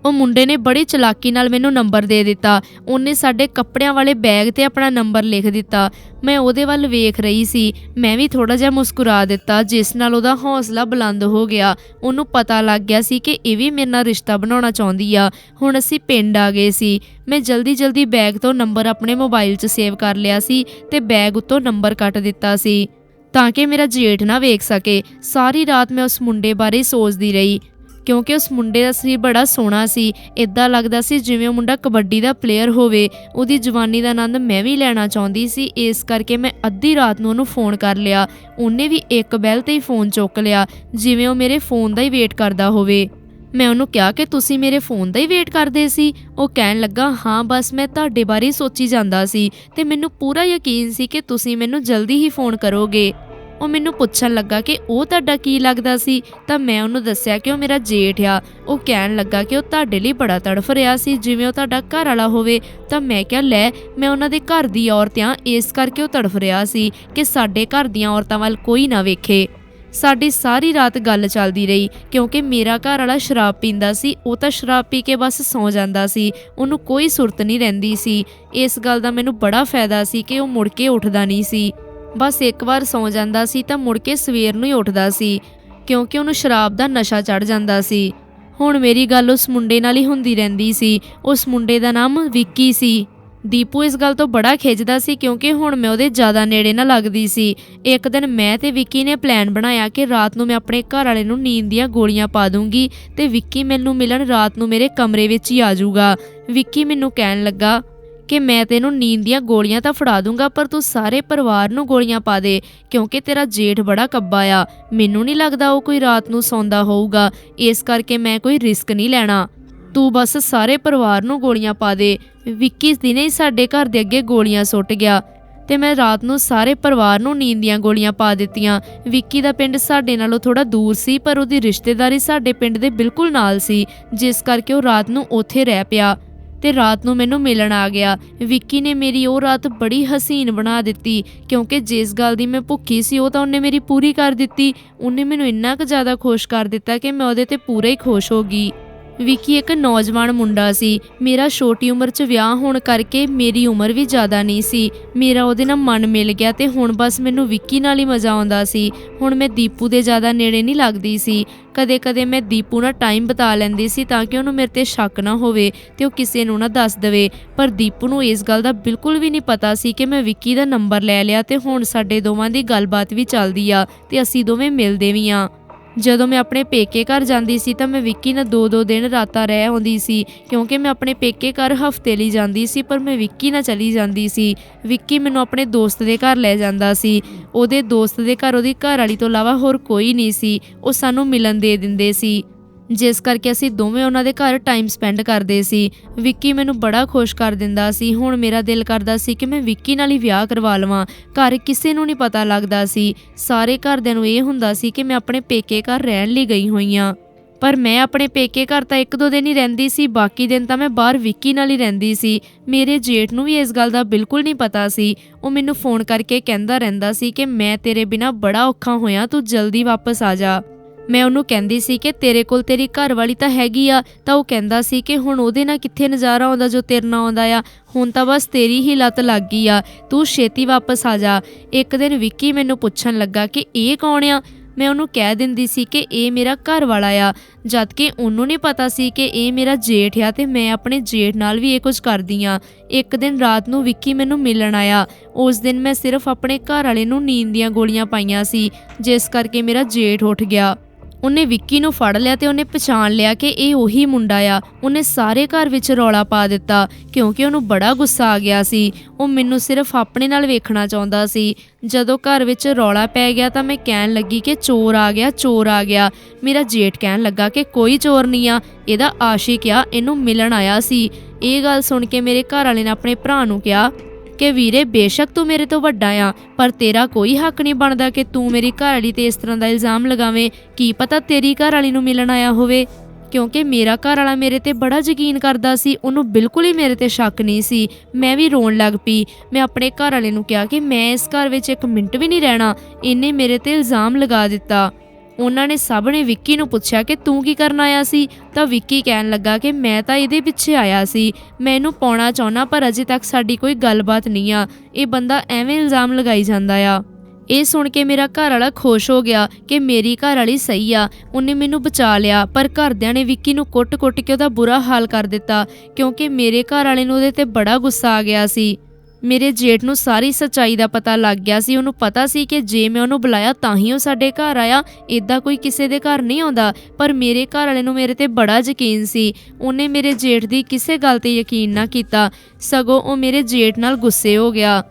ਉਹ ਮੁੰਡੇ ਨੇ ਬੜੀ ਚਲਾਕੀ ਨਾਲ ਮੈਨੂੰ ਨੰਬਰ ਦੇ ਦਿੱਤਾ। ਉਹਨੇ ਸਾਡੇ ਕੱਪੜਿਆਂ ਵਾਲੇ ਬੈਗ ਤੇ ਆਪਣਾ ਨੰਬਰ ਲਿਖ ਦਿੱਤਾ। ਮੈਂ ਉਹਦੇ ਵੱਲ ਵੇਖ ਰਹੀ ਸੀ। ਮੈਂ ਵੀ ਥੋੜਾ ਜਿਹਾ ਮੁਸਕਰਾ ਦਿੱਤਾ, ਜਿਸ ਨਾਲ ਉਹਦਾ ਹੌਸਲਾ ਬੁਲੰਦ ਹੋ ਗਿਆ। ਉਹਨੂੰ ਪਤਾ ਲੱਗ ਗਿਆ ਸੀ ਕਿ ਇਹ ਵੀ ਮੇਰੇ ਨਾਲ ਰਿਸ਼ਤਾ ਬਣਾਉਣਾ ਚਾਹੁੰਦੀ ਆ। ਹੁਣ ਅਸੀਂ ਪਿੰਡ ਆ ਗਏ ਸੀ। ਮੈਂ ਜਲਦੀ ਜਲਦੀ ਬੈਗ ਤੋਂ ਨੰਬਰ ਆਪਣੇ ਮੋਬਾਈਲ 'ਚ ਸੇਵ ਕਰ ਲਿਆ ਸੀ ਤੇ ਬੈਗ ਉੱਤੋਂ ਨੰਬਰ ਕੱਟ ਦਿੱਤਾ ਸੀ। ਤਾਂ ਕਿ ਮੇਰਾ ਜੇਠ ਨਾ ਵੇਖ ਸਕੇ। ਸਾਰੀ ਰਾਤ ਮੈਂ ਉਸ ਮੁੰਡੇ ਬਾਰੇ ਸੋਚਦੀ ਰਹੀ। ਕਿਉਂਕਿ ਉਸ ਮੁੰਡੇ ਦਾ ਸਰੀਰ ਬੜਾ ਸੋਹਣਾ ਸੀ ਇਦਾਂ ਲੱਗਦਾ ਸੀ ਜਿਵੇਂ ਉਹ ਮੁੰਡਾ ਕਬੱਡੀ ਦਾ ਪਲੇਅਰ ਹੋਵੇ। ਉਹਦੀ ਜਵਾਨੀ ਦਾ ਆਨੰਦ ਮੈਂ ਵੀ ਲੈਣਾ ਚਾਹੁੰਦੀ ਸੀ, ਇਸ ਕਰਕੇ ਮੈਂ ਅੱਧੀ ਰਾਤ ਨੂੰ ਉਹਨੂੰ ਫੋਨ ਕਰ ਲਿਆ। ਉਹਨੇ ਵੀ ਇੱਕ ਬੈਲ ਤੇ ਹੀ ਫੋਨ ਚੁੱਕ ਲਿਆ, ਜਿਵੇਂ ਉਹ ਮੇਰੇ ਫੋਨ ਦਾ ਹੀ ਵੇਟ ਕਰਦਾ ਹੋਵੇ। ਮੈਂ ਉਹਨੂੰ ਕਿਹਾ ਕਿ ਤੁਸੀਂ ਮੇਰੇ ਫੋਨ ਦਾ ਹੀ ਵੇਟ ਕਰਦੇ ਸੀ? ਉਹ ਕਹਿਣ ਲੱਗਾ, ਹਾਂ, ਬਸ ਮੈਂ ਤੁਹਾਡੇ ਬਾਰੇ ਸੋਚੀ ਜਾਂਦਾ ਸੀ ਤੇ ਮੈਨੂੰ ਪੂਰਾ ਯਕੀਨ ਸੀ ਕਿ ਤੁਸੀਂ ਮੈਨੂੰ ਜਲਦੀ ਹੀ ਫੋਨ ਕਰੋਗੇ। ਉਹ ਮੈਨੂੰ ਪੁੱਛਣ ਲੱਗਾ ਕਿ ਉਹ ਤੁਹਾਡਾ ਕੀ ਲੱਗਦਾ ਸੀ? ਤਾਂ ਮੈਂ ਉਹਨੂੰ ਦੱਸਿਆ ਕਿ ਉਹ ਮੇਰਾ ਜੇਠ ਆ। ਉਹ ਕਹਿਣ ਲੱਗਾ ਕਿ ਉਹ ਤੁਹਾਡੇ ਲਈ ਬੜਾ ਤੜਫ ਰਿਹਾ ਸੀ, ਜਿਵੇਂ ਉਹ ਤੁਹਾਡਾ ਘਰ ਵਾਲਾ ਹੋਵੇ। ਤਾਂ ਮੈਂ ਕਿਹਾ, ਲੈ, ਮੈਂ ਉਹਨਾਂ ਦੇ ਘਰ ਦੀ ਔਰਤ ਆ, ਇਸ ਕਰਕੇ ਉਹ ਤੜਫ ਰਿਹਾ ਸੀ ਕਿ ਸਾਡੇ ਘਰ ਦੀਆਂ ਔਰਤਾਂ ਵੱਲ ਕੋਈ ਨਾ ਵੇਖੇ। ਸਾਡੀ ਸਾਰੀ ਰਾਤ ਗੱਲ ਚੱਲਦੀ ਰਹੀ, ਕਿਉਂਕਿ ਮੇਰਾ ਘਰ ਵਾਲਾ ਸ਼ਰਾਬ ਪੀਂਦਾ ਸੀ, ਉਹ ਤਾਂ ਸ਼ਰਾਬ ਪੀ ਕੇ ਬਸ ਸੌ ਜਾਂਦਾ ਸੀ। ਉਹਨੂੰ ਕੋਈ ਸੁਰਤ ਨਹੀਂ ਰਹਿੰਦੀ ਸੀ। ਇਸ ਗੱਲ ਦਾ ਮੈਨੂੰ ਬੜਾ ਫਾਇਦਾ ਸੀ ਕਿ ਉਹ ਮੁੜ ਕੇ ਉੱਠਦਾ ਨਹੀਂ ਸੀ। ਬਸ ਇੱਕ ਵਾਰ ਸੌ ਜਾਂਦਾ ਸੀ ਤਾਂ ਮੁੜ ਕੇ ਸਵੇਰ ਨੂੰ ਹੀ ਉੱਠਦਾ ਸੀ, ਕਿਉਂਕਿ ਉਹਨੂੰ ਸ਼ਰਾਬ ਦਾ ਨਸ਼ਾ ਚੜ ਜਾਂਦਾ ਸੀ। ਹੁਣ ਮੇਰੀ ਗੱਲ ਉਸ ਮੁੰਡੇ ਨਾਲ ਹੀ ਹੁੰਦੀ ਰਹਿੰਦੀ ਸੀ। ਉਸ ਮੁੰਡੇ ਦਾ ਨਾਮ ਵਿੱਕੀ ਸੀ। ਦੀਪੂ ਇਸ ਗੱਲ ਤੋਂ ਬੜਾ ਖਿੱਚਦਾ ਸੀ ਕਿਉਂਕਿ ਹੁਣ ਮੈਂ ਉਹਦੇ ਜ਼ਿਆਦਾ ਨੇੜੇ ਨਾ ਲੱਗਦੀ ਸੀ। ਇੱਕ ਦਿਨ ਮੈਂ ਤੇ ਵਿੱਕੀ ਨੇ ਪਲਾਨ ਬਣਾਇਆ ਕਿ ਰਾਤ ਨੂੰ ਮੈਂ ਆਪਣੇ ਘਰ ਵਾਲੇ ਨੂੰ ਨੀਂਦ ਦੀਆਂ ਗੋਲੀਆਂ ਪਾ ਦੂੰਗੀ ਤੇ ਵਿੱਕੀ ਮੈਨੂੰ ਮਿਲਣ ਰਾਤ ਨੂੰ ਮੇਰੇ ਕਮਰੇ ਵਿੱਚ ਹੀ ਆ ਜਾਊਗਾ। ਵਿੱਕੀ ਮੈਨੂੰ ਕਹਿਣ ਲੱਗਾ ਕਿ ਮੈਂ ਤੈਨੂੰ ਨੀਂਦ ਦੀਆਂ ਗੋਲੀਆਂ ਤਾਂ ਫੜਾ ਦੂੰਗਾ, ਪਰ ਤੂੰ ਸਾਰੇ ਪਰਿਵਾਰ ਨੂੰ ਗੋਲੀਆਂ ਪਾ ਦੇ, ਕਿਉਂਕਿ ਤੇਰਾ ਜੇਠ ਬੜਾ ਕੱਬਾ ਆ। ਮੈਨੂੰ ਨਹੀਂ ਲੱਗਦਾ ਉਹ ਕੋਈ ਰਾਤ ਨੂੰ ਸੌਂਦਾ ਹੋਊਗਾ। ਇਸ ਕਰਕੇ ਮੈਂ ਕੋਈ ਰਿਸਕ ਨਹੀਂ ਲੈਣਾ। ਤੂੰ ਬਸ ਸਾਰੇ ਪਰਿਵਾਰ ਨੂੰ ਗੋਲੀਆਂ ਪਾ ਦੇ। ਵਿੱਕੀ ਦਿਨੇ ਹੀ ਸਾਡੇ ਘਰ ਦੇ ਅੱਗੇ ਗੋਲੀਆਂ ਸੁੱਟ ਗਿਆ। ਤੇ ਮੈਂ ਰਾਤ ਨੂੰ ਸਾਰੇ ਪਰਿਵਾਰ ਨੂੰ ਨੀਂਦ ਦੀਆਂ ਗੋਲੀਆਂ ਪਾ ਦਿੱਤੀਆਂ। ਵਿੱਕੀ ਦਾ ਪਿੰਡ ਸਾਡੇ ਨਾਲੋਂ ਥੋੜਾ ਦੂਰ ਸੀ, ਪਰ ਉਹਦੀ ਰਿਸ਼ਤੇਦਾਰੀ ਸਾਡੇ ਪਿੰਡ ਦੇ ਬਿਲਕੁਲ ਨਾਲ ਸੀ, ਜਿਸ ਕਰਕੇ ਉਹ ਰਾਤ ਨੂੰ ਉੱਥੇ ਰਹਿ ਪਿਆ। ਤੇ ਰਾਤ ਨੂੰ ਮੈਨੂੰ ਮਿਲਣ ਆ ਗਿਆ। ਵਿੱਕੀ ਨੇ ਮੇਰੀ ਉਹ ਰਾਤ ਬੜੀ ਹਸੀਨ ਬਣਾ ਦਿੱਤੀ, ਕਿਉਂਕਿ ਜਿਸ ਗੱਲ ਦੀ ਮੈਂ ਭੁੱਖੀ ਸੀ, ਉਹ ਤਾਂ ਉਹਨੇ ਮੇਰੀ ਪੂਰੀ ਕਰ ਦਿੱਤੀ। ਉਹਨੇ ਮੈਨੂੰ ਇੰਨਾ ਕੁ ਜ਼ਿਆਦਾ ਖੁਸ਼ ਕਰ ਦਿੱਤਾ ਕਿ ਮੈਂ ਉਹਦੇ ਤੇ ਪੂਰਾ ਹੀ ਖੁਸ਼ ਹੋ ਗਈ। ਵਿੱਕੀ ਇੱਕ ਨੌਜਵਾਨ ਮੁੰਡਾ ਸੀ। ਮੇਰਾ ਛੋਟੀ ਉਮਰ 'ਚ ਵਿਆਹ ਹੋਣ ਕਰਕੇ ਮੇਰੀ ਉਮਰ ਵੀ ਜ਼ਿਆਦਾ ਨਹੀਂ ਸੀ। ਮੇਰਾ ਉਹਦੇ ਨਾਲ ਮਨ ਮਿਲ ਗਿਆ ਤੇ ਹੁਣ ਬਸ ਮੈਨੂੰ ਵਿੱਕੀ ਨਾਲ ਹੀ ਮਜ਼ਾ ਆਉਂਦਾ ਸੀ। ਹੁਣ ਮੈਂ ਦੀਪੂ ਦੇ ਜ਼ਿਆਦਾ ਨੇੜੇ ਨਹੀਂ ਲੱਗਦੀ ਸੀ। ਕਦੇ-ਕਦੇ ਮੈਂ ਦੀਪੂ ਨਾਲ ਟਾਈਮ ਬਿਤਾ ਲੈਂਦੀ ਸੀ ਤਾਂ ਕਿ ਉਹਨੂੰ ਮੇਰੇ ਤੇ ਸ਼ੱਕ ਨਾ ਹੋਵੇ ਤੇ ਉਹ ਕਿਸੇ ਨੂੰ ਨਾ ਦੱਸ ਦੇਵੇ। ਪਰ ਦੀਪੂ ਨੂੰ ਇਸ ਗੱਲ ਦਾ ਬਿਲਕੁਲ ਵੀ ਨਹੀਂ ਪਤਾ ਸੀ ਕਿ ਮੈਂ ਵਿੱਕੀ ਦਾ ਨੰਬਰ ਲੈ ਲਿਆ ਤੇ ਹੁਣ ਸਾਡੇ ਦੋਵਾਂ ਦੀ ਗੱਲਬਾਤ ਵੀ ਚੱਲਦੀ ਆ ਤੇ ਅਸੀਂ ਦੋਵੇਂ ਮਿਲਦੇ ਵੀ ਆ। ਜਦੋਂ ਮੈਂ ਆਪਣੇ ਪੇਕੇ ਘਰ ਜਾਂਦੀ ਸੀ ਤਾਂ ਮੈਂ ਵਿੱਕੀ ਨਾਲ ਦੋ ਦੋ ਦਿਨ ਰਾਤਾਂ ਰਹਿ ਆਉਂਦੀ ਸੀ, ਕਿਉਂਕਿ ਮੈਂ ਆਪਣੇ ਪੇਕੇ ਘਰ ਹਫ਼ਤੇ ਲਈ ਜਾਂਦੀ ਸੀ, ਪਰ ਮੈਂ ਵਿੱਕੀ ਨਾਲ ਚਲੀ ਜਾਂਦੀ ਸੀ। ਵਿੱਕੀ ਮੈਨੂੰ ਆਪਣੇ ਦੋਸਤ ਦੇ ਘਰ ਲੈ ਜਾਂਦਾ ਸੀ। ਉਹਦੇ ਦੋਸਤ ਦੇ ਘਰ, ਉਹਦੀ ਘਰ ਵਾਲੀ ਤੋਂ ਇਲਾਵਾ ਹੋਰ ਕੋਈ ਨਹੀਂ ਸੀ। ਉਹ ਸਾਨੂੰ ਮਿਲਣ ਦੇ ਦਿੰਦੇ ਸੀ। ਜਿਸ ਕਰਕੇ ਅਸੀਂ ਦੋਵੇਂ ਉਹਨਾਂ ਦੇ ਘਰ ਟਾਈਮ ਸਪੈਂਡ ਕਰਦੇ ਸੀ। ਵਿੱਕੀ ਮੈਨੂੰ ਬੜਾ ਖੁਸ਼ ਕਰ ਦਿੰਦਾ ਸੀ। ਹੁਣ ਮੇਰਾ ਦਿਲ ਕਰਦਾ ਸੀ ਕਿ ਮੈਂ ਵਿੱਕੀ ਨਾਲ ਹੀ ਵਿਆਹ ਕਰਵਾ ਲਵਾਂ। ਘਰ ਕਿਸੇ ਨੂੰ ਨਹੀਂ ਪਤਾ ਲੱਗਦਾ ਸੀ। ਸਾਰੇ ਘਰਦਿਆਂ ਨੂੰ ਇਹ ਹੁੰਦਾ ਸੀ ਕਿ ਮੈਂ ਆਪਣੇ ਪੇਕੇ ਘਰ ਰਹਿਣ ਲਈ ਗਈ ਹੋਈ ਹਾਂ। ਪਰ ਮੈਂ ਆਪਣੇ ਪੇਕੇ ਘਰ ਤਾਂ ਇੱਕ ਦੋ ਦਿਨ ਹੀ ਰਹਿੰਦੀ ਸੀ। ਬਾਕੀ ਦਿਨ ਤਾਂ ਮੈਂ ਬਾਹਰ ਵਿੱਕੀ ਨਾਲ ਹੀ ਰਹਿੰਦੀ ਸੀ। ਮੇਰੇ ਜੇਠ ਨੂੰ ਵੀ ਇਸ ਗੱਲ ਦਾ ਬਿਲਕੁਲ ਨਹੀਂ ਪਤਾ ਸੀ। ਉਹ ਮੈਨੂੰ ਫੋਨ ਕਰਕੇ ਕਹਿੰਦਾ ਰਹਿੰਦਾ ਸੀ ਕਿ ਮੈਂ ਤੇਰੇ ਬਿਨਾ ਬੜਾ ਔਖਾ ਹੋਇਆ, ਤੂੰ ਜਲਦੀ ਵਾਪਸ ਆ ਜਾ। ਮੈਂ ਉਹਨੂੰ ਕਹਿੰਦੀ ਸੀ ਕਿ ਤੇਰੇ ਕੋਲ ਤੇਰੀ ਘਰ ਵਾਲੀ ਤਾਂ ਹੈਗੀ ਆ, ਤਾਂ ਉਹ ਕਹਿੰਦਾ ਸੀ ਕਿ ਹੁਣ ਉਹਦੇ ਨਾਲ ਕਿੱਥੇ ਨਜ਼ਾਰਾ ਆਉਂਦਾ ਜੋ ਤੇਰੇ ਨਾਲ ਆਉਂਦਾ ਆ? ਹੁਣ ਤਾਂ ਬਸ ਤੇਰੀ ਹੀ ਲੱਤ ਲੱਗ ਗਈ ਆ। ਤੂੰ ਛੇਤੀ ਵਾਪਸ ਆ ਜਾ। ਇੱਕ ਦਿਨ ਵਿੱਕੀ ਮੈਨੂੰ ਪੁੱਛਣ ਲੱਗਾ ਕਿ ਇਹ ਕੌਣ ਆ? ਮੈਂ ਉਹਨੂੰ ਕਹਿ ਦਿੰਦੀ ਸੀ ਕਿ ਇਹ ਮੇਰਾ ਘਰ ਵਾਲਾ ਆ। ਜਦ ਕਿ ਉਹਨੂੰ ਨਹੀਂ ਪਤਾ ਸੀ ਕਿ ਇਹ ਮੇਰਾ ਜੇਠ ਆ ਤੇ ਮੈਂ ਆਪਣੇ ਜੇਠ ਨਾਲ ਵੀ ਇਹ ਕੁਝ ਕਰਦੀ ਆ। ਇੱਕ ਦਿਨ ਰਾਤ ਨੂੰ ਵਿੱਕੀ ਮੈਨੂੰ ਮਿਲਣ ਆਇਆ। ਉਸ ਦਿਨ ਮੈਂ ਸਿਰਫ ਆਪਣੇ ਘਰ ਵਾਲੇ ਨੂੰ ਨੀਂਦ ਦੀਆਂ ਗੋਲੀਆਂ ਪਾਈਆਂ ਸੀ, ਜਿਸ ਕਰਕੇ ਮੇਰਾ ਜੇਠ ਉੱਠ ਗਿਆ। ਉਹਨੇ ਵਿੱਕੀ ਨੂੰ ਫੜ ਲਿਆ ਤੇ ਉਹਨੇ ਪਛਾਣ ਲਿਆ ਕਿ ਇਹ ਉਹੀ ਮੁੰਡਾ ਆ। ਉਹਨੇ ਸਾਰੇ ਘਰ ਵਿੱਚ ਰੌਲਾ ਪਾ ਦਿੱਤਾ ਕਿਉਂਕਿ ਉਹਨੂੰ ਬੜਾ ਗੁੱਸਾ ਆ ਗਿਆ ਸੀ। ਉਹ ਮੈਨੂੰ ਸਿਰਫ ਆਪਣੇ ਨਾਲ ਵੇਖਣਾ ਚਾਹੁੰਦਾ ਸੀ। ਜਦੋਂ ਘਰ ਵਿੱਚ ਰੌਲਾ ਪੈ ਗਿਆ ਤਾਂ ਮੈਂ ਕਹਿਣ ਲੱਗੀ ਕਿ ਚੋਰ ਆ ਗਿਆ, ਚੋਰ ਆ ਗਿਆ। ਮੇਰਾ ਜੇਠ ਕਹਿਣ ਲੱਗਾ ਕਿ ਕੋਈ ਚੋਰ ਨਹੀਂ ਆ। ਇਹਦਾ ਆਸ਼ਿਕ ਆ, ਇਹਨੂੰ ਮਿਲਣ ਆਇਆ ਸੀ। ਇਹ ਗੱਲ ਸੁਣ ਕੇ ਮੇਰੇ ਘਰ ਵਾਲੇ ਨੇ ਆਪਣੇ ਭਰਾ ਨੂੰ ਕਿਹਾ ਕਿ ਵੀਰੇ, ਬੇਸ਼ੱਕ ਤੂੰ ਮੇਰੇ ਤੋਂ ਵੱਡਾ ਆ, ਪਰ ਤੇਰਾ ਕੋਈ ਹੱਕ ਨਹੀਂ ਬਣਦਾ ਕਿ ਤੂੰ ਮੇਰੀ ਘਰਵਾਲੀ ਤੇ ਇਸ ਤਰ੍ਹਾਂ ਦਾ ਇਲਜ਼ਾਮ ਲਗਾਵੇਂ। ਕੀ ਪਤਾ ਤੇਰੀ ਘਰਵਾਲੀ ਨੂੰ ਮਿਲਣ ਆਇਆ ਹੋਵੇ? ਕਿਉਂਕਿ ਮੇਰਾ ਘਰ ਵਾਲਾ ਮੇਰੇ ਤੇ ਬੜਾ ਯਕੀਨ ਕਰਦਾ ਸੀ, ਉਹਨੂੰ ਬਿਲਕੁਲ ਹੀ ਮੇਰੇ ਤੇ ਸ਼ੱਕ ਨਹੀਂ ਸੀ। ਮੈਂ ਵੀ ਰੋਣ ਲੱਗ ਪਈ। ਮੈਂ ਆਪਣੇ ਘਰ ਵਾਲੇ ਨੂੰ ਕਿਹਾ ਕਿ ਮੈਂ ਇਸ ਘਰ ਵਿੱਚ ਇੱਕ ਮਿੰਟ ਵੀ ਨਹੀਂ ਰਹਿਣਾ। ਇਹਨੇ ਮੇਰੇ ਤੇ ਇਲਜ਼ਾਮ ਲਗਾ ਦਿੱਤਾ। ਉਹਨਾਂ ਨੇ ਸਭ ਨੇ ਵਿੱਕੀ ਨੂੰ ਪੁੱਛਿਆ ਕਿ ਤੂੰ ਕੀ ਕਰਨ ਆਇਆ ਸੀ? ਤਾਂ ਵਿੱਕੀ ਕਹਿਣ ਲੱਗਾ ਕਿ ਮੈਂ ਤਾਂ ਇਹਦੇ ਪਿੱਛੇ ਆਇਆ ਸੀ। ਮੈਂ ਇਹਨੂੰ ਪਾਉਣਾ ਚਾਹੁੰਨਾ ਪਰ ਅਜੇ ਤੱਕ ਸਾਡੀ ਕੋਈ ਗੱਲਬਾਤ ਨਹੀਂ ਆ। ਇਹ ਬੰਦਾ ਐਵੇਂ ਇਲਜ਼ਾਮ ਲਗਾਈ ਜਾਂਦਾ ਆ। ਇਹ ਸੁਣ ਕੇ ਮੇਰਾ ਘਰ ਵਾਲਾ ਖੁਸ਼ ਹੋ ਗਿਆ ਕਿ ਮੇਰੀ ਘਰ ਵਾਲੀ ਸਹੀ ਆ। ਉਹਨੇ ਮੈਨੂੰ ਬਚਾ ਲਿਆ, ਪਰ ਘਰਦਿਆਂ ਨੇ ਵਿੱਕੀ ਨੂੰ ਕੁੱਟ-ਕੁੱਟ ਕੇ ਉਹਦਾ ਬੁਰਾ ਹਾਲ ਕਰ ਦਿੱਤਾ, ਕਿਉਂਕਿ ਮੇਰੇ ਘਰ ਵਾਲੇ ਨੂੰ ਉਹਦੇ ਤੇ ਬੜਾ ਗੁੱਸਾ ਆ ਗਿਆ ਸੀ। ਮੇਰੇ ਜੇਠ ਨੂੰ ਸਾਰੀ ਸੱਚਾਈ ਦਾ ਪਤਾ ਲੱਗ ਗਿਆ ਸੀ। ਉਹਨੂੰ ਪਤਾ ਸੀ ਕਿ ਜੇ ਮੈਂ ਉਹਨੂੰ ਬੁਲਾਇਆ ਤਾਂ ਹੀ ਉਹ ਸਾਡੇ ਘਰ ਆਇਆ। ਇਦਾਂ ਕੋਈ ਕਿਸੇ ਦੇ ਘਰ ਨਹੀਂ ਆਉਂਦਾ, ਪਰ ਮੇਰੇ ਘਰ ਵਾਲੇ ਨੂੰ ਮੇਰੇ ਤੇ ਬੜਾ ਯਕੀਨ ਸੀ। ਉਹਨੇ ਮੇਰੇ ਜੇਠ ਦੀ ਕਿਸੇ ਗੱਲ ਤੇ ਯਕੀਨ ਨਾ ਕੀਤਾ। ਸਗੋਂ ਉਹ ਮੇਰੇ ਜੇਠ ਨਾਲ ਗੁੱਸੇ ਹੋ ਗਿਆ।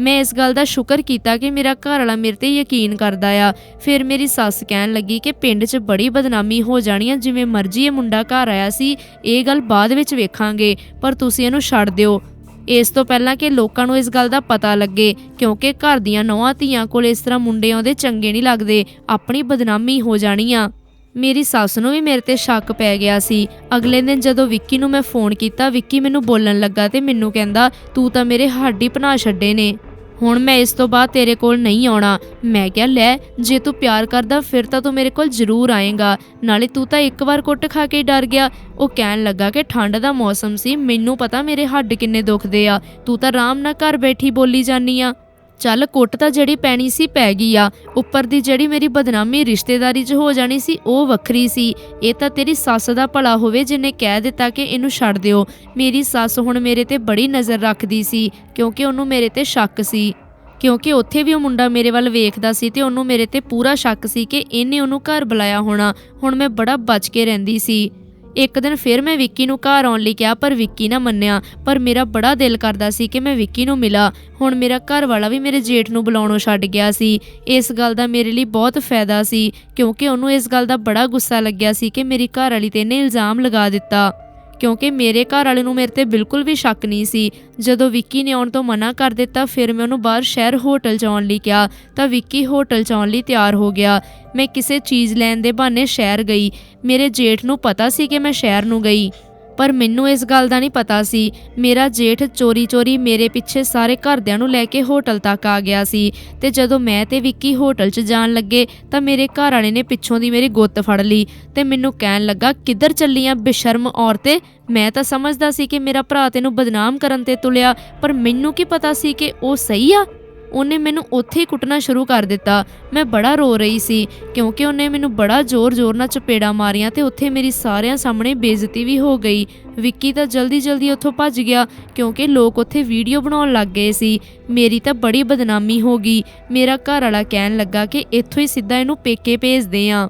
ਮੈਂ ਇਸ ਗੱਲ ਦਾ ਸ਼ੁਕਰ ਕੀਤਾ ਕਿ ਮੇਰਾ ਘਰ ਵਾਲਾ ਮੇਰੇ ਤੇ ਯਕੀਨ ਕਰਦਾ ਆ। ਫਿਰ ਮੇਰੀ ਸੱਸ ਕਹਿਣ ਲੱਗੀ ਕਿ ਪਿੰਡ 'ਚ ਬੜੀ ਬਦਨਾਮੀ ਹੋ ਜਾਣੀ ਆ, ਜਿਵੇਂ ਮਰਜ਼ੀ ਇਹ ਮੁੰਡਾ ਘਰ ਆਇਆ ਸੀ, ਇਹ ਗੱਲ ਬਾਅਦ ਵਿੱਚ ਵੇਖਾਂਗੇ, ਪਰ ਤੁਸੀਂ ਇਹਨੂੰ ਛੱਡ ਦਿਓ। ਇਸ ਤੋਂ ਪਹਿਲਾਂ ਕਿ ਲੋਕਾਂ ਨੂੰ ਇਸ ਗੱਲ ਦਾ ਪਤਾ ਲੱਗੇ, ਕਿਉਂਕਿ ਘਰ ਦੀਆਂ ਨੌਹਾਂ ਧੀਆਂ ਕੋਲ ਇਸ ਤਰ੍ਹਾਂ ਮੁੰਡੇ ਆਉਂਦੇ ਚੰਗੇ ਨਹੀਂ ਲੱਗਦੇ, ਆਪਣੀ ਬਦਨਾਮੀ ਹੋ ਜਾਣੀ ਆ ਮੇਰੀ ਸੱਸ ਨੂੰ ਵੀ ਮੇਰੇ ਤੇ ਸ਼ੱਕ ਪੈ ਗਿਆ ਸੀ। ਅਗਲੇ ਦਿਨ ਜਦੋਂ ਵਿੱਕੀ ਨੂੰ ਮੈਂ ਫੋਨ ਕੀਤਾ, ਵਿੱਕੀ ਮੈਨੂੰ ਬੋਲਣ ਲੱਗਾ ਤੇ ਮੈਨੂੰ ਕਹਿੰਦਾ, ਤੂੰ ਤਾਂ ਮੇਰੇ ਹੱਡ ਹੀ ਛੱਡੇ ਨੇ। ਹੁਣ ਮੈਂ ਇਸ ਤੋਂ ਬਾਅਦ ਤੇਰੇ ਕੋਲ ਨਹੀਂ ਆਉਣਾ। ਮੈਂ ਕਿਹਾ, ਲੈ, ਜੇ ਤੂੰ ਪਿਆਰ ਕਰਦਾ, ਫਿਰ ਤਾਂ ਤੂੰ ਮੇਰੇ ਕੋਲ ਜ਼ਰੂਰ ਆਏਗਾ। ਨਾਲੇ ਤੂੰ ਤਾਂ ਇੱਕ ਵਾਰ ਕੁੱਟ ਖਾ ਕੇ ਹੀ ਡਰ ਗਿਆ। ਉਹ ਕਹਿਣ ਲੱਗਾ ਕਿ ਠੰਡ ਦਾ ਮੌਸਮ ਸੀ, ਮੈਨੂੰ ਪਤਾ ਮੇਰੇ ਹੱਡ ਕਿੰਨੇ ਦੁਖਦੇ ਆ। ਤੂੰ ਤਾਂ ਆਰਾਮ ਨਾਲ ਘਰ ਬੈਠੀ ਬੋਲੀ ਜਾਨੀ ਆ। ਚੱਲ ਕੁੱਟ ਤਾਂ ਜਿਹੜੀ ਪੈਣੀ ਸੀ ਪੈ ਗਈ ਆ, ਉੱਪਰ ਦੀ ਜਿਹੜੀ ਮੇਰੀ ਬਦਨਾਮੀ ਰਿਸ਼ਤੇਦਾਰੀ 'ਚ ਹੋ ਜਾਣੀ ਸੀ, ਉਹ ਵੱਖਰੀ ਸੀ। ਇਹ ਤਾਂ ਤੇਰੀ ਸੱਸ ਦਾ ਭਲਾ ਹੋਵੇ ਜਿਨੇ ਕਹਿ ਦਿੱਤਾ ਕਿ ਇਹਨੂੰ ਛੱਡ ਦਿਓ। ਮੇਰੀ ਸੱਸ ਹੁਣ ਮੇਰੇ ਤੇ ਬੜੀ ਨਜ਼ਰ ਰੱਖਦੀ ਸੀ, ਕਿਉਂਕਿ ਉਹਨੂੰ ਮੇਰੇ ਤੇ ਸ਼ੱਕ ਸੀ। ਕਿਉਂਕਿ ਉੱਥੇ ਵੀ ਉਹ ਮੁੰਡਾ ਮੇਰੇ ਵੱਲ ਵੇਖਦਾ ਸੀ ਤੇ ਉਹਨੂੰ ਮੇਰੇ ਤੇ ਪੂਰਾ ਸ਼ੱਕ ਸੀ ਕਿ ਇਹਨੇ ਉਹਨੂੰ ਘਰ ਬੁਲਾਇਆ ਹੋਣਾ। ਹੁਣ ਮੈਂ ਬੜਾ ਬਚ ਕੇ ਰਹਿੰਦੀ ਸੀ। ਇੱਕ ਦਿਨ ਫਿਰ ਮੈਂ ਵਿੱਕੀ ਨੂੰ ਘਰ ਆਉਣ ਲਈ ਕਿਹਾ, ਪਰ ਵਿੱਕੀ ਨਾ ਮੰਨਿਆ। ਪਰ ਮੇਰਾ ਬੜਾ ਦਿਲ ਕਰਦਾ ਸੀ ਕਿ ਮੈਂ ਵਿੱਕੀ ਨੂੰ ਮਿਲਾਂ। ਹੁਣ ਮੇਰਾ ਘਰ ਵਾਲਾ ਵੀ ਮੇਰੇ ਜੇਠ ਨੂੰ ਬੁਲਾਉਣੋਂ ਛੱਡ ਗਿਆ ਸੀ। ਇਸ ਗੱਲ ਦਾ ਮੇਰੇ ਲਈ ਬਹੁਤ ਫਾਇਦਾ ਸੀ, ਕਿਉਂਕਿ ਉਹਨੂੰ ਇਸ ਗੱਲ ਦਾ ਬੜਾ ਗੁੱਸਾ ਲੱਗਿਆ ਸੀ ਕਿ ਮੇਰੀ ਘਰ ਵਾਲੀ ਤੇ ਇਹਨੇ ਇਲਜ਼ਾਮ ਲਗਾ ਦਿੱਤਾ। ਕਿਉਂਕਿ ਮੇਰੇ ਘਰ ਵਾਲੇ ਨੂੰ ਮੇਰੇ ਤੇ ਬਿਲਕੁਲ ਵੀ ਸ਼ੱਕ ਨਹੀਂ ਸੀ। ਜਦੋਂ ਵਿੱਕੀ ਨੇ ਆਉਣ ਤੋਂ ਮਨਾ ਕਰ ਦਿੱਤਾ, ਫਿਰ ਮੈਂ ਉਹਨੂੰ ਬਾਹਰ ਸ਼ਹਿਰ ਹੋਟਲ ਜਾਣ ਲਈ ਕਿਹਾ। ਤਾਂ ਵਿੱਕੀ ਹੋਟਲ ਜਾਣ ਲਈ ਤਿਆਰ ਹੋ ਗਿਆ। ਮੈਂ ਕਿਸੇ ਚੀਜ਼ ਲੈਣ ਦੇ ਬਹਾਨੇ ਸ਼ਹਿਰ ਗਈ। ਮੇਰੇ ਜੇਠ ਨੂੰ ਪਤਾ ਸੀ ਕਿ ਮੈਂ ਸ਼ਹਿਰ ਨੂੰ ਗਈ। ਪਰ ਮੈਨੂੰ ਇਸ ਗੱਲ ਦਾ ਨਹੀਂ ਪਤਾ ਸੀ। ਮੇਰਾ ਜੇਠ ਚੋਰੀ-ਚੋਰੀ ਮੇਰੇ ਪਿੱਛੇ ਸਾਰੇ ਘਰਦਿਆਂ ਨੂੰ ਲੈ ਕੇ ਹੋਟਲ ਤੱਕ ਆ ਗਿਆ ਸੀ ਤੇ ਜਦੋਂ ਮੈਂ ਤੇ ਵਿੱਕੀ ਹੋਟਲ 'ਚ ਜਾਣ ਲੱਗੇ ਤਾਂ ਮੇਰੇ ਘਰ ਵਾਲੇ ਨੇ ਪਿੱਛੋਂ ਦੀ ਮੇਰੀ ਗੁੱਤ ਫੜ ਲਈ ਤੇ ਮੈਨੂੰ ਕਹਿਣ ਲੱਗਾ, ਕਿੱਧਰ ਚੱਲੀ ਆ ਬੇਸ਼ਰਮ ਔਰਤੇ? ਮੈਂ ਤਾਂ ਸਮਝਦਾ ਸੀ ਕਿ ਮੇਰਾ ਭਰਾ ਤੈਨੂੰ ਬਦਨਾਮ ਕਰਨ ਤੇ ਤੁਲਿਆ, ਪਰ ਮੈਨੂੰ ਕੀ ਪਤਾ ਸੀ ਕਿ ਉਹ ਸਹੀ ਆ? ਉਹਨੇ ਮੈਨੂੰ ਉੱਥੇ ਹੀ ਕੁੱਟਣਾ ਸ਼ੁਰੂ ਕਰ ਦਿੱਤਾ। ਮੈਂ ਬੜਾ ਰੋ ਰਹੀ ਸੀ, ਕਿਉਂਕਿ ਉਹਨੇ ਮੈਨੂੰ ਬੜਾ ਜ਼ੋਰ-ਜ਼ੋਰ ਨਾਲ ਚਪੇੜਾ ਮਾਰੀਆਂ ਤੇ ਉੱਥੇ ਮੇਰੀ ਸਾਰਿਆਂ ਸਾਹਮਣੇ ਬੇਇੱਜ਼ਤੀ ਵੀ ਹੋ ਗਈ। ਵਿੱਕੀ ਤਾਂ ਜਲਦੀ-ਜਲਦੀ ਉੱਥੋਂ ਭੱਜ ਗਿਆ, ਕਿਉਂਕਿ ਲੋਕ ਉੱਥੇ ਵੀਡੀਓ ਬਣਾਉਣ ਲੱਗ ਗਏ ਸੀ। ਮੇਰੀ ਤਾਂ ਬੜੀ ਬਦਨਾਮੀ ਹੋ ਗਈ। ਮੇਰਾ ਘਰ ਵਾਲਾ ਕਹਿਣ ਲੱਗਾ ਕਿ ਇੱਥੋਂ ਹੀ ਸਿੱਧਾ ਇਹਨੂੰ ਪੇਕੇ ਭੇਜਦੇ ਆਂ।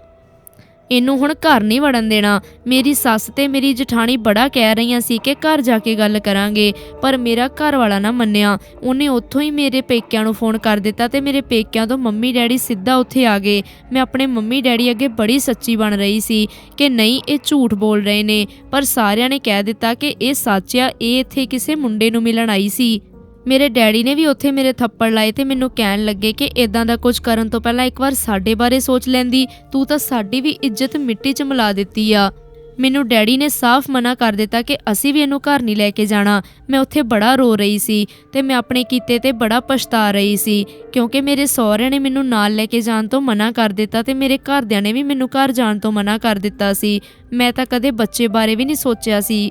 ਇਹਨੂੰ ਹੁਣ ਘਰ ਨਹੀਂ ਵੜਨ ਦੇਣਾ। ਮੇਰੀ ਸੱਸ ਤੇ ਮੇਰੀ ਜਠਾਣੀ ਬੜਾ ਕਹਿ ਰਹੀਆਂ ਸੀ ਕਿ ਘਰ ਜਾ ਕੇ ਗੱਲ ਕਰਾਂਗੇ, ਪਰ ਮੇਰਾ ਘਰ ਵਾਲਾ ਨਾ ਮੰਨਿਆ। ਉਹਨੇ ਉੱਥੋਂ ਹੀ ਮੇਰੇ ਪੇਕਿਆਂ ਨੂੰ ਫੋਨ ਕਰ ਦਿੱਤਾ ਤੇ ਮੇਰੇ ਪੇਕਿਆਂ ਤੋਂ ਮੰਮੀ ਡੈਡੀ ਸਿੱਧਾ ਉੱਥੇ ਆ ਗਏ। ਮੈਂ ਆਪਣੇ ਮੰਮੀ ਡੈਡੀ ਅੱਗੇ ਬੜੀ ਸੱਚੀ ਬਣ ਰਹੀ ਸੀ ਕਿ ਨਹੀਂ, ਇਹ ਝੂਠ ਬੋਲ ਰਹੇ ਨੇ, ਪਰ ਸਾਰਿਆਂ ਨੇ ਕਹਿ ਦਿੱਤਾ ਕਿ ਇਹ ਸੱਚ ਆ, ਇਹ ਇੱਥੇ ਕਿਸੇ ਮੁੰਡੇ ਨੂੰ ਮਿਲਣ ਆਈ ਸੀ। ਮੇਰੇ ਡੈਡੀ ਨੇ ਵੀ ਉੱਥੇ ਮੇਰੇ ਥੱਪੜ ਲਾਏ ਤੇ ਮੈਨੂੰ ਕਹਿਣ ਲੱਗੇ ਕਿ ਇਦਾਂ ਦਾ ਕੁਝ ਕਰਨ ਤੋਂ ਪਹਿਲਾਂ ਇੱਕ ਵਾਰ ਸਾਡੇ ਬਾਰੇ ਸੋਚ ਲੈਂਦੀ, ਤੂੰ ਤਾਂ ਸਾਡੀ ਵੀ ਇੱਜ਼ਤ ਮਿੱਟੀ 'ਚ ਮਿਲਾ ਦਿੱਤੀ ਆ। ਮੈਨੂੰ ਡੈਡੀ ਨੇ ਸਾਫ਼ ਮਨਾ ਕਰ ਦਿੱਤਾ ਕਿ ਅਸੀਂ ਵੀ ਇਹਨੂੰ ਘਰ ਨਹੀਂ ਲੈ ਕੇ ਜਾਣਾ। ਮੈਂ ਉੱਥੇ ਬੜਾ ਰੋ ਰਹੀ ਸੀ ਤੇ ਮੈਂ ਆਪਣੇ ਕੀਤੇ ਤੇ ਬੜਾ ਪਛਤਾ ਰਹੀ ਸੀ, ਕਿਉਂਕਿ ਮੇਰੇ ਸਹੁਰਿਆਂ ਨੇ ਮੈਨੂੰ ਨਾਲ ਲੈ ਕੇ ਜਾਣ ਤੋਂ ਮਨਾ ਕਰ ਦਿੱਤਾ ਤੇ ਮੇਰੇ ਘਰਦਿਆਂ ਨੇ ਵੀ ਮੈਨੂੰ ਘਰ ਜਾਣ ਤੋਂ ਮਨਾ ਕਰ ਦਿੱਤਾ ਸੀ। ਮੈਂ ਤਾਂ ਕਦੇ ਬੱਚੇ ਬਾਰੇ ਵੀ ਨਹੀਂ ਸੋਚਿਆ ਸੀ।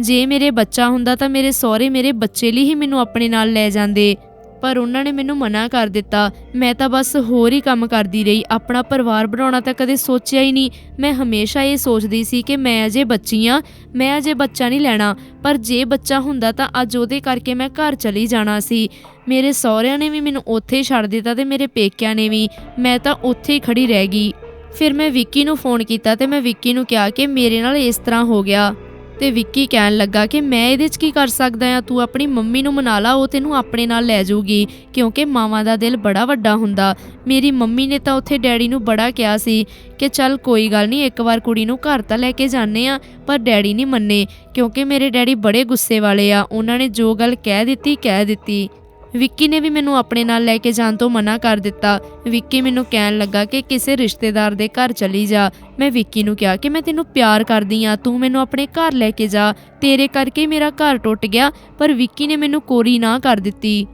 ਜੇ ਮੇਰੇ ਬੱਚਾ ਹੁੰਦਾ ਤਾਂ ਮੇਰੇ ਸਹੁਰੇ ਮੇਰੇ ਬੱਚੇ ਲਈ ਹੀ ਮੈਨੂੰ ਆਪਣੇ ਨਾਲ ਲੈ ਜਾਂਦੇ। ਪਰ ਉਹਨਾਂ ਨੇ ਮੈਨੂੰ ਮਨਾ ਕਰ ਦਿੱਤਾ। ਮੈਂ ਤਾਂ ਬਸ ਹੋਰ ਹੀ ਕੰਮ ਕਰਦੀ ਰਹੀ। ਆਪਣਾ ਪਰਿਵਾਰ ਬਣਾਉਣਾ ਤਾਂ ਕਦੇ ਸੋਚਿਆ ਹੀ ਨਹੀਂ। ਮੈਂ ਹਮੇਸ਼ਾ ਇਹ ਸੋਚਦੀ ਸੀ ਕਿ ਮੈਂ ਅਜੇ ਬੱਚੀ ਆ ਮੈਂ ਅਜੇ ਬੱਚਾ ਨਹੀਂ ਲੈਣਾ। ਪਰ ਜੇ ਬੱਚਾ ਹੁੰਦਾ ਤਾਂ ਅੱਜ ਉਹਦੇ ਕਰਕੇ ਮੈਂ ਘਰ ਚਲੀ ਜਾਣਾ ਸੀ। ਮੇਰੇ ਸਹੁਰਿਆਂ ਨੇ ਵੀ ਮੈਨੂੰ ਉੱਥੇ ਹੀ ਛੱਡ ਦਿੱਤਾ ਤੇ ਮੇਰੇ ਪੇਕਿਆਂ ਨੇ ਵੀ। ਮੈਂ ਤਾਂ ਉੱਥੇ ਹੀ ਖੜੀ ਰਹਿ ਗਈ। ਫਿਰ ਮੈਂ ਵਿੱਕੀ ਨੂੰ ਫੋਨ ਕੀਤਾ ਤੇ ਮੈਂ ਵਿੱਕੀ ਨੂੰ ਕਿਹਾ ਕਿ ਮੇਰੇ ਨਾਲ ਇਸ ਤਰ੍ਹਾਂ ਹੋ ਗਿਆ। ਤੇ ਵਿੱਕੀ ਕਹਿਣ ਲੱਗਾ ਕਿ ਮੈਂ ਇਹਦੇ 'ਚ ਕੀ ਕਰ ਸਕਦਾ ਆ ਤੂੰ ਆਪਣੀ ਮੰਮੀ ਨੂੰ ਮਨਾ ਲਾ, ਉਹ ਤੈਨੂੰ ਆਪਣੇ ਨਾਲ ਲੈ ਜਾਊਗੀ, ਕਿਉਂਕਿ ਮਾਵਾਂ ਦਾ ਦਿਲ ਬੜਾ ਵੱਡਾ ਹੁੰਦਾ। ਮੇਰੀ ਮੰਮੀ ਨੇ ਤਾਂ ਉੱਥੇ ਡੈਡੀ ਨੂੰ ਬੜਾ ਕਿਹਾ ਸੀ ਕਿ ਚੱਲ ਕੋਈ ਗੱਲ ਨਹੀਂ, ਇੱਕ ਵਾਰ ਕੁੜੀ ਨੂੰ ਘਰ ਤਾਂ ਲੈ ਕੇ ਜਾਂਦੇ ਆ ਪਰ ਡੈਡੀ ਨਹੀਂ ਮੰਨੇ, ਕਿਉਂਕਿ ਮੇਰੇ ਡੈਡੀ ਬੜੇ ਗੁੱਸੇ ਵਾਲੇ ਆ। ਉਹਨਾਂ ਨੇ ਜੋ ਗੱਲ ਕਹਿ ਦਿੱਤੀ ਕਹਿ ਦਿੱਤੀ। ਵਿੱਕੀ ਨੇ ਵੀ ਮੈਨੂੰ ਆਪਣੇ ਨਾਲ ਲੈ ਕੇ ਜਾਣ ਤੋਂ ਮਨਾ ਕਰ ਦਿੱਤਾ। ਵਿੱਕੀ ਮੈਨੂੰ ਕਹਿਣ ਲੱਗਾ ਕਿ ਕਿਸੇ ਰਿਸ਼ਤੇਦਾਰ ਦੇ ਘਰ ਚਲੀ ਜਾ। ਮੈਂ ਵਿੱਕੀ ਨੂੰ ਕਿਹਾ ਕਿ ਮੈਂ ਤੈਨੂੰ ਪਿਆਰ ਕਰਦੀ ਆ ਤੂੰ ਮੈਨੂੰ ਆਪਣੇ ਘਰ ਲੈ ਕੇ ਜਾ। ਤੇਰੇ ਕਰਕੇ ਮੇਰਾ ਘਰ ਟੁੱਟ ਗਿਆ, ਪਰ ਵਿੱਕੀ ਨੇ ਮੈਨੂੰ ਕੋਰੀ ਨਾ ਕਰ ਦਿੱਤੀ।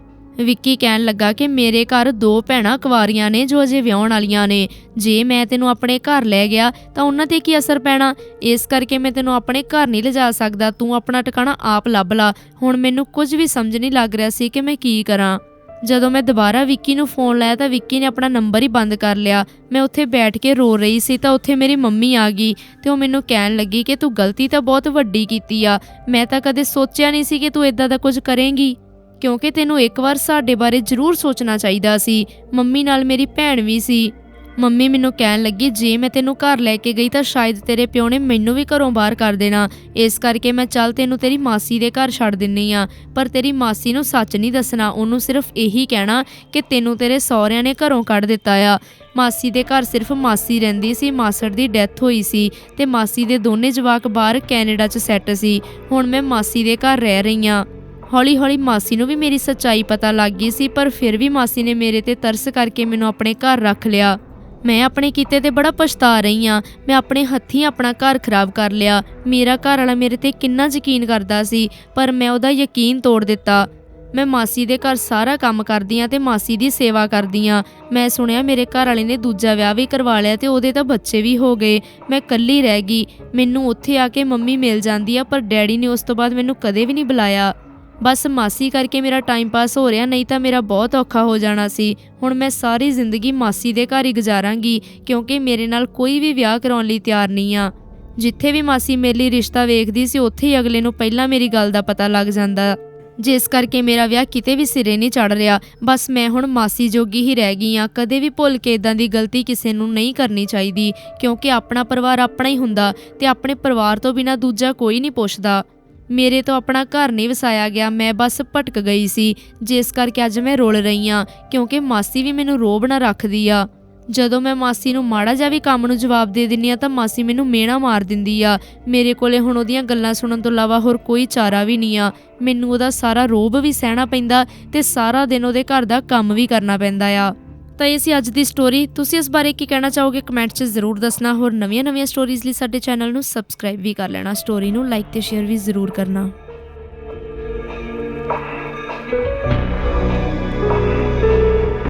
ਵਿੱਕੀ ਕਹਿਣ ਲੱਗਾ ਕਿ ਮੇਰੇ ਘਰ ਦੋ ਭੈਣਾਂ ਕੁਵਾਰੀਆਂ ਨੇ ਜੋ ਅਜੇ ਵਿਆਹਣ ਵਾਲੀਆਂ ਨੇ। ਜੇ ਮੈਂ ਤੈਨੂੰ ਆਪਣੇ ਘਰ ਲੈ ਗਿਆ, ਤਾਂ ਉਹਨਾਂ ਤੇ ਕੀ ਅਸਰ ਪੈਣਾ? ਇਸ ਕਰਕੇ ਮੈਂ ਤੈਨੂੰ ਆਪਣੇ ਘਰ ਨਹੀਂ ਲਿਜਾ ਸਕਦਾ। ਤੂੰ ਆਪਣਾ ਟਿਕਾਣਾ ਆਪ ਲੱਭ ਲਾ। ਹੁਣ ਮੈਨੂੰ ਕੁਝ ਵੀ ਸਮਝ ਨਹੀਂ ਲੱਗ ਰਿਹਾ ਸੀ ਕਿ ਮੈਂ ਕੀ ਕਰਾਂ। ਜਦੋਂ ਮੈਂ ਦੁਬਾਰਾ ਵਿੱਕੀ ਨੂੰ ਫੋਨ ਲਾਇਆ, ਤਾਂ ਵਿੱਕੀ ਨੇ ਆਪਣਾ ਨੰਬਰ ਹੀ ਬੰਦ ਕਰ ਲਿਆ। ਮੈਂ ਉੱਥੇ ਬੈਠ ਕੇ ਰੋ ਰਹੀ ਸੀ, ਤਾਂ ਉੱਥੇ ਮੇਰੀ ਮੰਮੀ ਆ ਗਈ ਤੇ ਉਹ ਮੈਨੂੰ ਕਹਿਣ ਲੱਗੀ ਕਿ ਤੂੰ ਗਲਤੀ ਤਾਂ ਬਹੁਤ ਵੱਡੀ ਕੀਤੀ ਆ। ਮੈਂ ਤਾਂ ਕਦੇ ਸੋਚਿਆ ਨਹੀਂ ਸੀ ਕਿ ਤੂੰ ਇਦਾਂ ਦਾ ਕੁਝ ਕਰੇਂਗੀ। ਕਿਉਂਕਿ ਤੈਨੂੰ ਇੱਕ ਵਾਰ ਸਾਡੇ ਬਾਰੇ ਜ਼ਰੂਰ ਸੋਚਣਾ ਚਾਹੀਦਾ ਸੀ। ਮੰਮੀ ਨਾਲ ਮੇਰੀ ਭੈਣ ਵੀ ਸੀ। ਮੰਮੀ ਮੈਨੂੰ ਕਹਿਣ ਲੱਗੀ, ਜੇ ਮੈਂ ਤੈਨੂੰ ਘਰ ਲੈ ਕੇ ਗਈ ਤਾਂ ਸ਼ਾਇਦ ਤੇਰੇ ਪਿਓ ਨੇ ਮੈਨੂੰ ਵੀ ਘਰੋਂ ਬਾਹਰ ਕਰ ਦੇਣਾ। ਇਸ ਕਰਕੇ ਮੈਂ ਚੱਲ ਤੈਨੂੰ ਤੇਰੀ ਮਾਸੀ ਦੇ ਘਰ ਛੱਡ ਦਿੰਨੀ ਆ। ਪਰ ਤੇਰੀ ਮਾਸੀ ਨੂੰ ਸੱਚ ਨਹੀਂ ਦੱਸਣਾ, ਉਹਨੂੰ ਸਿਰਫ ਇਹੀ ਕਹਿਣਾ ਕਿ ਤੈਨੂੰ ਤੇਰੇ ਸਹੁਰਿਆਂ ਨੇ ਘਰੋਂ ਕੱਢ ਦਿੱਤਾ ਆ। ਮਾਸੀ ਦੇ ਘਰ ਸਿਰਫ ਮਾਸੀ ਰਹਿੰਦੀ ਸੀ, ਮਾਸੜ ਦੀ ਡੈਥ ਹੋਈ ਸੀ ਤੇ ਮਾਸੀ ਦੇ ਦੋਨੇ ਜਵਾਕ ਬਾਹਰ ਕੈਨੇਡਾ 'ਚ ਸੈੱਟ ਸੀ। ਹੁਣ ਮੈਂ ਮਾਸੀ ਦੇ ਘਰ ਰਹਿ ਰਹੀ ਆ। ਹੌਲੀ ਹੌਲੀ ਮਾਸੀ ਨੂੰ ਵੀ ਮੇਰੀ ਸੱਚਾਈ ਪਤਾ ਲੱਗ ਗਈ ਸੀ, ਪਰ ਫਿਰ ਵੀ ਮਾਸੀ ਨੇ ਮੇਰੇ ਤੇ ਤਰਸ ਕਰਕੇ ਮੈਨੂੰ ਆਪਣੇ ਘਰ ਰੱਖ ਲਿਆ। ਮੈਂ ਆਪਣੇ ਕੀਤੇ ਤੇ ਬੜਾ ਪਛਤਾ ਰਹੀ ਆ। ਮੈਂ ਆਪਣੇ ਹੱਥੀਂ ਆਪਣਾ ਘਰ ਖਰਾਬ ਕਰ ਲਿਆ। ਮੇਰਾ ਘਰ ਵਾਲਾ ਮੇਰੇ ਤੇ ਕਿੰਨਾ ਯਕੀਨ ਕਰਦਾ ਸੀ, ਪਰ ਮੈਂ ਉਹਦਾ ਯਕੀਨ ਤੋੜ ਦਿੱਤਾ। ਮੈਂ ਮਾਸੀ ਦੇ ਘਰ ਸਾਰਾ ਕੰਮ ਕਰਦੀ ਆ ਤੇ ਮਾਸੀ ਦੀ ਸੇਵਾ ਕਰਦੀ ਆ। ਮੈਂ ਸੁਣਿਆ ਮੇਰੇ ਘਰ ਵਾਲੇ ਨੇ ਦੂਜਾ ਵਿਆਹ ਵੀ ਕਰਵਾ ਲਿਆ ਤੇ ਉਹਦੇ ਤਾਂ ਬੱਚੇ ਵੀ ਹੋ ਗਏ। ਮੈਂ ਇਕੱਲੀ ਰਹਿ ਗਈ। ਮੈਨੂੰ ਉੱਥੇ ਆ ਕੇ ਮੰਮੀ ਮਿਲ ਜਾਂਦੀ ਆ, ਪਰ ਡੈਡੀ ਨੇ ਉਸ ਤੋਂ ਬਾਅਦ ਮੈਨੂੰ ਕਦੇ ਵੀ ਨਹੀਂ ਬੁਲਾਇਆ। ਬਸ ਮਾਸੀ ਕਰਕੇ ਮੇਰਾ ਟਾਈਮ ਪਾਸ ਹੋ ਰਿਹਾ, ਨਹੀਂ ਤਾਂ ਮੇਰਾ ਬਹੁਤ ਔਖਾ ਹੋ ਜਾਣਾ ਸੀ। ਹੁਣ ਮੈਂ ਸਾਰੀ ਜ਼ਿੰਦਗੀ ਮਾਸੀ ਦੇ ਘਰ ਹੀ ਗੁਜ਼ਾਰਾਂਗੀ, ਕਿਉਂਕਿ ਮੇਰੇ ਨਾਲ ਕੋਈ ਵੀ ਵਿਆਹ ਕਰਾਉਣ ਲਈ ਤਿਆਰ ਨਹੀਂ ਆ। ਜਿੱਥੇ ਵੀ ਮਾਸੀ ਮੇਰੇ ਲਈ ਰਿਸ਼ਤਾ ਵੇਖਦੀ ਸੀ, ਉੱਥੇ ਹੀ ਅਗਲੇ ਨੂੰ ਪਹਿਲਾਂ ਮੇਰੀ ਗੱਲ ਦਾ ਪਤਾ ਲੱਗ ਜਾਂਦਾ। ਜਿਸ ਕਰਕੇ ਮੇਰਾ ਵਿਆਹ ਕਿਤੇ ਵੀ ਸਿਰੇ ਨਹੀਂ ਚੜ ਰਿਹਾ। ਬਸ ਮੈਂ ਹੁਣ ਮਾਸੀ ਜੋਗੀ ਹੀ ਰਹਿ ਗਈ ਆ ਕਦੇ ਵੀ ਭੁੱਲ ਕੇ ਇਦਾਂ ਦੀ ਗਲਤੀ ਕਿਸੇ ਨੂੰ ਨਹੀਂ ਕਰਨੀ ਚਾਹੀਦੀ, ਕਿਉਂਕਿ ਆਪਣਾ ਪਰਿਵਾਰ ਆਪਣਾ ਹੀ ਹੁੰਦਾ ਤੇ ਆਪਣੇ ਪਰਿਵਾਰ ਤੋਂ ਬਿਨਾ ਦੂਜਾ ਕੋਈ ਨਹੀਂ ਪੁੱਛਦਾ। ਮੇਰੇ ਤੋਂ ਆਪਣਾ ਘਰ ਨਹੀਂ ਵਸਾਇਆ ਗਿਆ, ਮੈਂ ਬਸ ਭਟਕ ਗਈ ਸੀ। ਜਿਸ ਕਰਕੇ ਅੱਜ ਮੈਂ ਰੋਲ ਰਹੀ ਆ ਕਿਉਂਕਿ ਮਾਸੀ ਵੀ ਮੈਨੂੰ ਰੋਬ ਨਾ ਰੱਖਦੀ ਆ। ਜਦੋਂ ਮੈਂ ਮਾਸੀ ਨੂੰ ਮਾੜਾ ਜਿਹਾ ਵੀ ਕੰਮ ਨੂੰ ਜਵਾਬ ਦੇ ਦਿੰਨੀ ਆ ਤਾਂ ਮਾਸੀ ਮੈਨੂੰ ਮੇਣਾ ਮਾਰ ਦਿੰਦੀ ਆ। ਮੇਰੇ ਕੋਲੇ ਹੁਣ ਉਹਦੀਆਂ ਗੱਲਾਂ ਸੁਣਨ ਤੋਂ ਇਲਾਵਾ ਹੋਰ ਕੋਈ ਚਾਰਾ ਵੀ ਨਹੀਂ ਆ। ਮੈਨੂੰ ਉਹਦਾ ਸਾਰਾ ਰੋਬ ਵੀ ਸਹਿਣਾ ਪੈਂਦਾ ਤੇ ਸਾਰਾ ਦਿਨ ਉਹਦੇ ਘਰ ਦਾ ਕੰਮ ਵੀ ਕਰਨਾ ਪੈਂਦਾ ਆ। ਤਾਂ ਇਹ ਸੀ ਅੱਜ ਦੀ ਸਟੋਰੀ ਤੁਸੀਂ ਇਸ ਬਾਰੇ ਕੀ ਕਹਿਣਾ ਚਾਹੋਗੇ ਕਮੈਂਟ 'ਚ ਜ਼ਰੂਰ ਦੱਸਣਾ। ਹੋਰ ਨਵੀਆਂ-ਨਵੀਆਂ ਸਟੋਰੀਜ਼ ਲਈ ਸਾਡੇ ਚੈਨਲ ਨੂੰ ਸਬਸਕ੍ਰਾਈਬ ਵੀ ਕਰ ਲੈਣਾ। ਸਟੋਰੀ ਨੂੰ ਲਾਈਕ ਤੇ ਸ਼ੇਅਰ ਵੀ ਜ਼ਰੂਰ ਕਰਨਾ।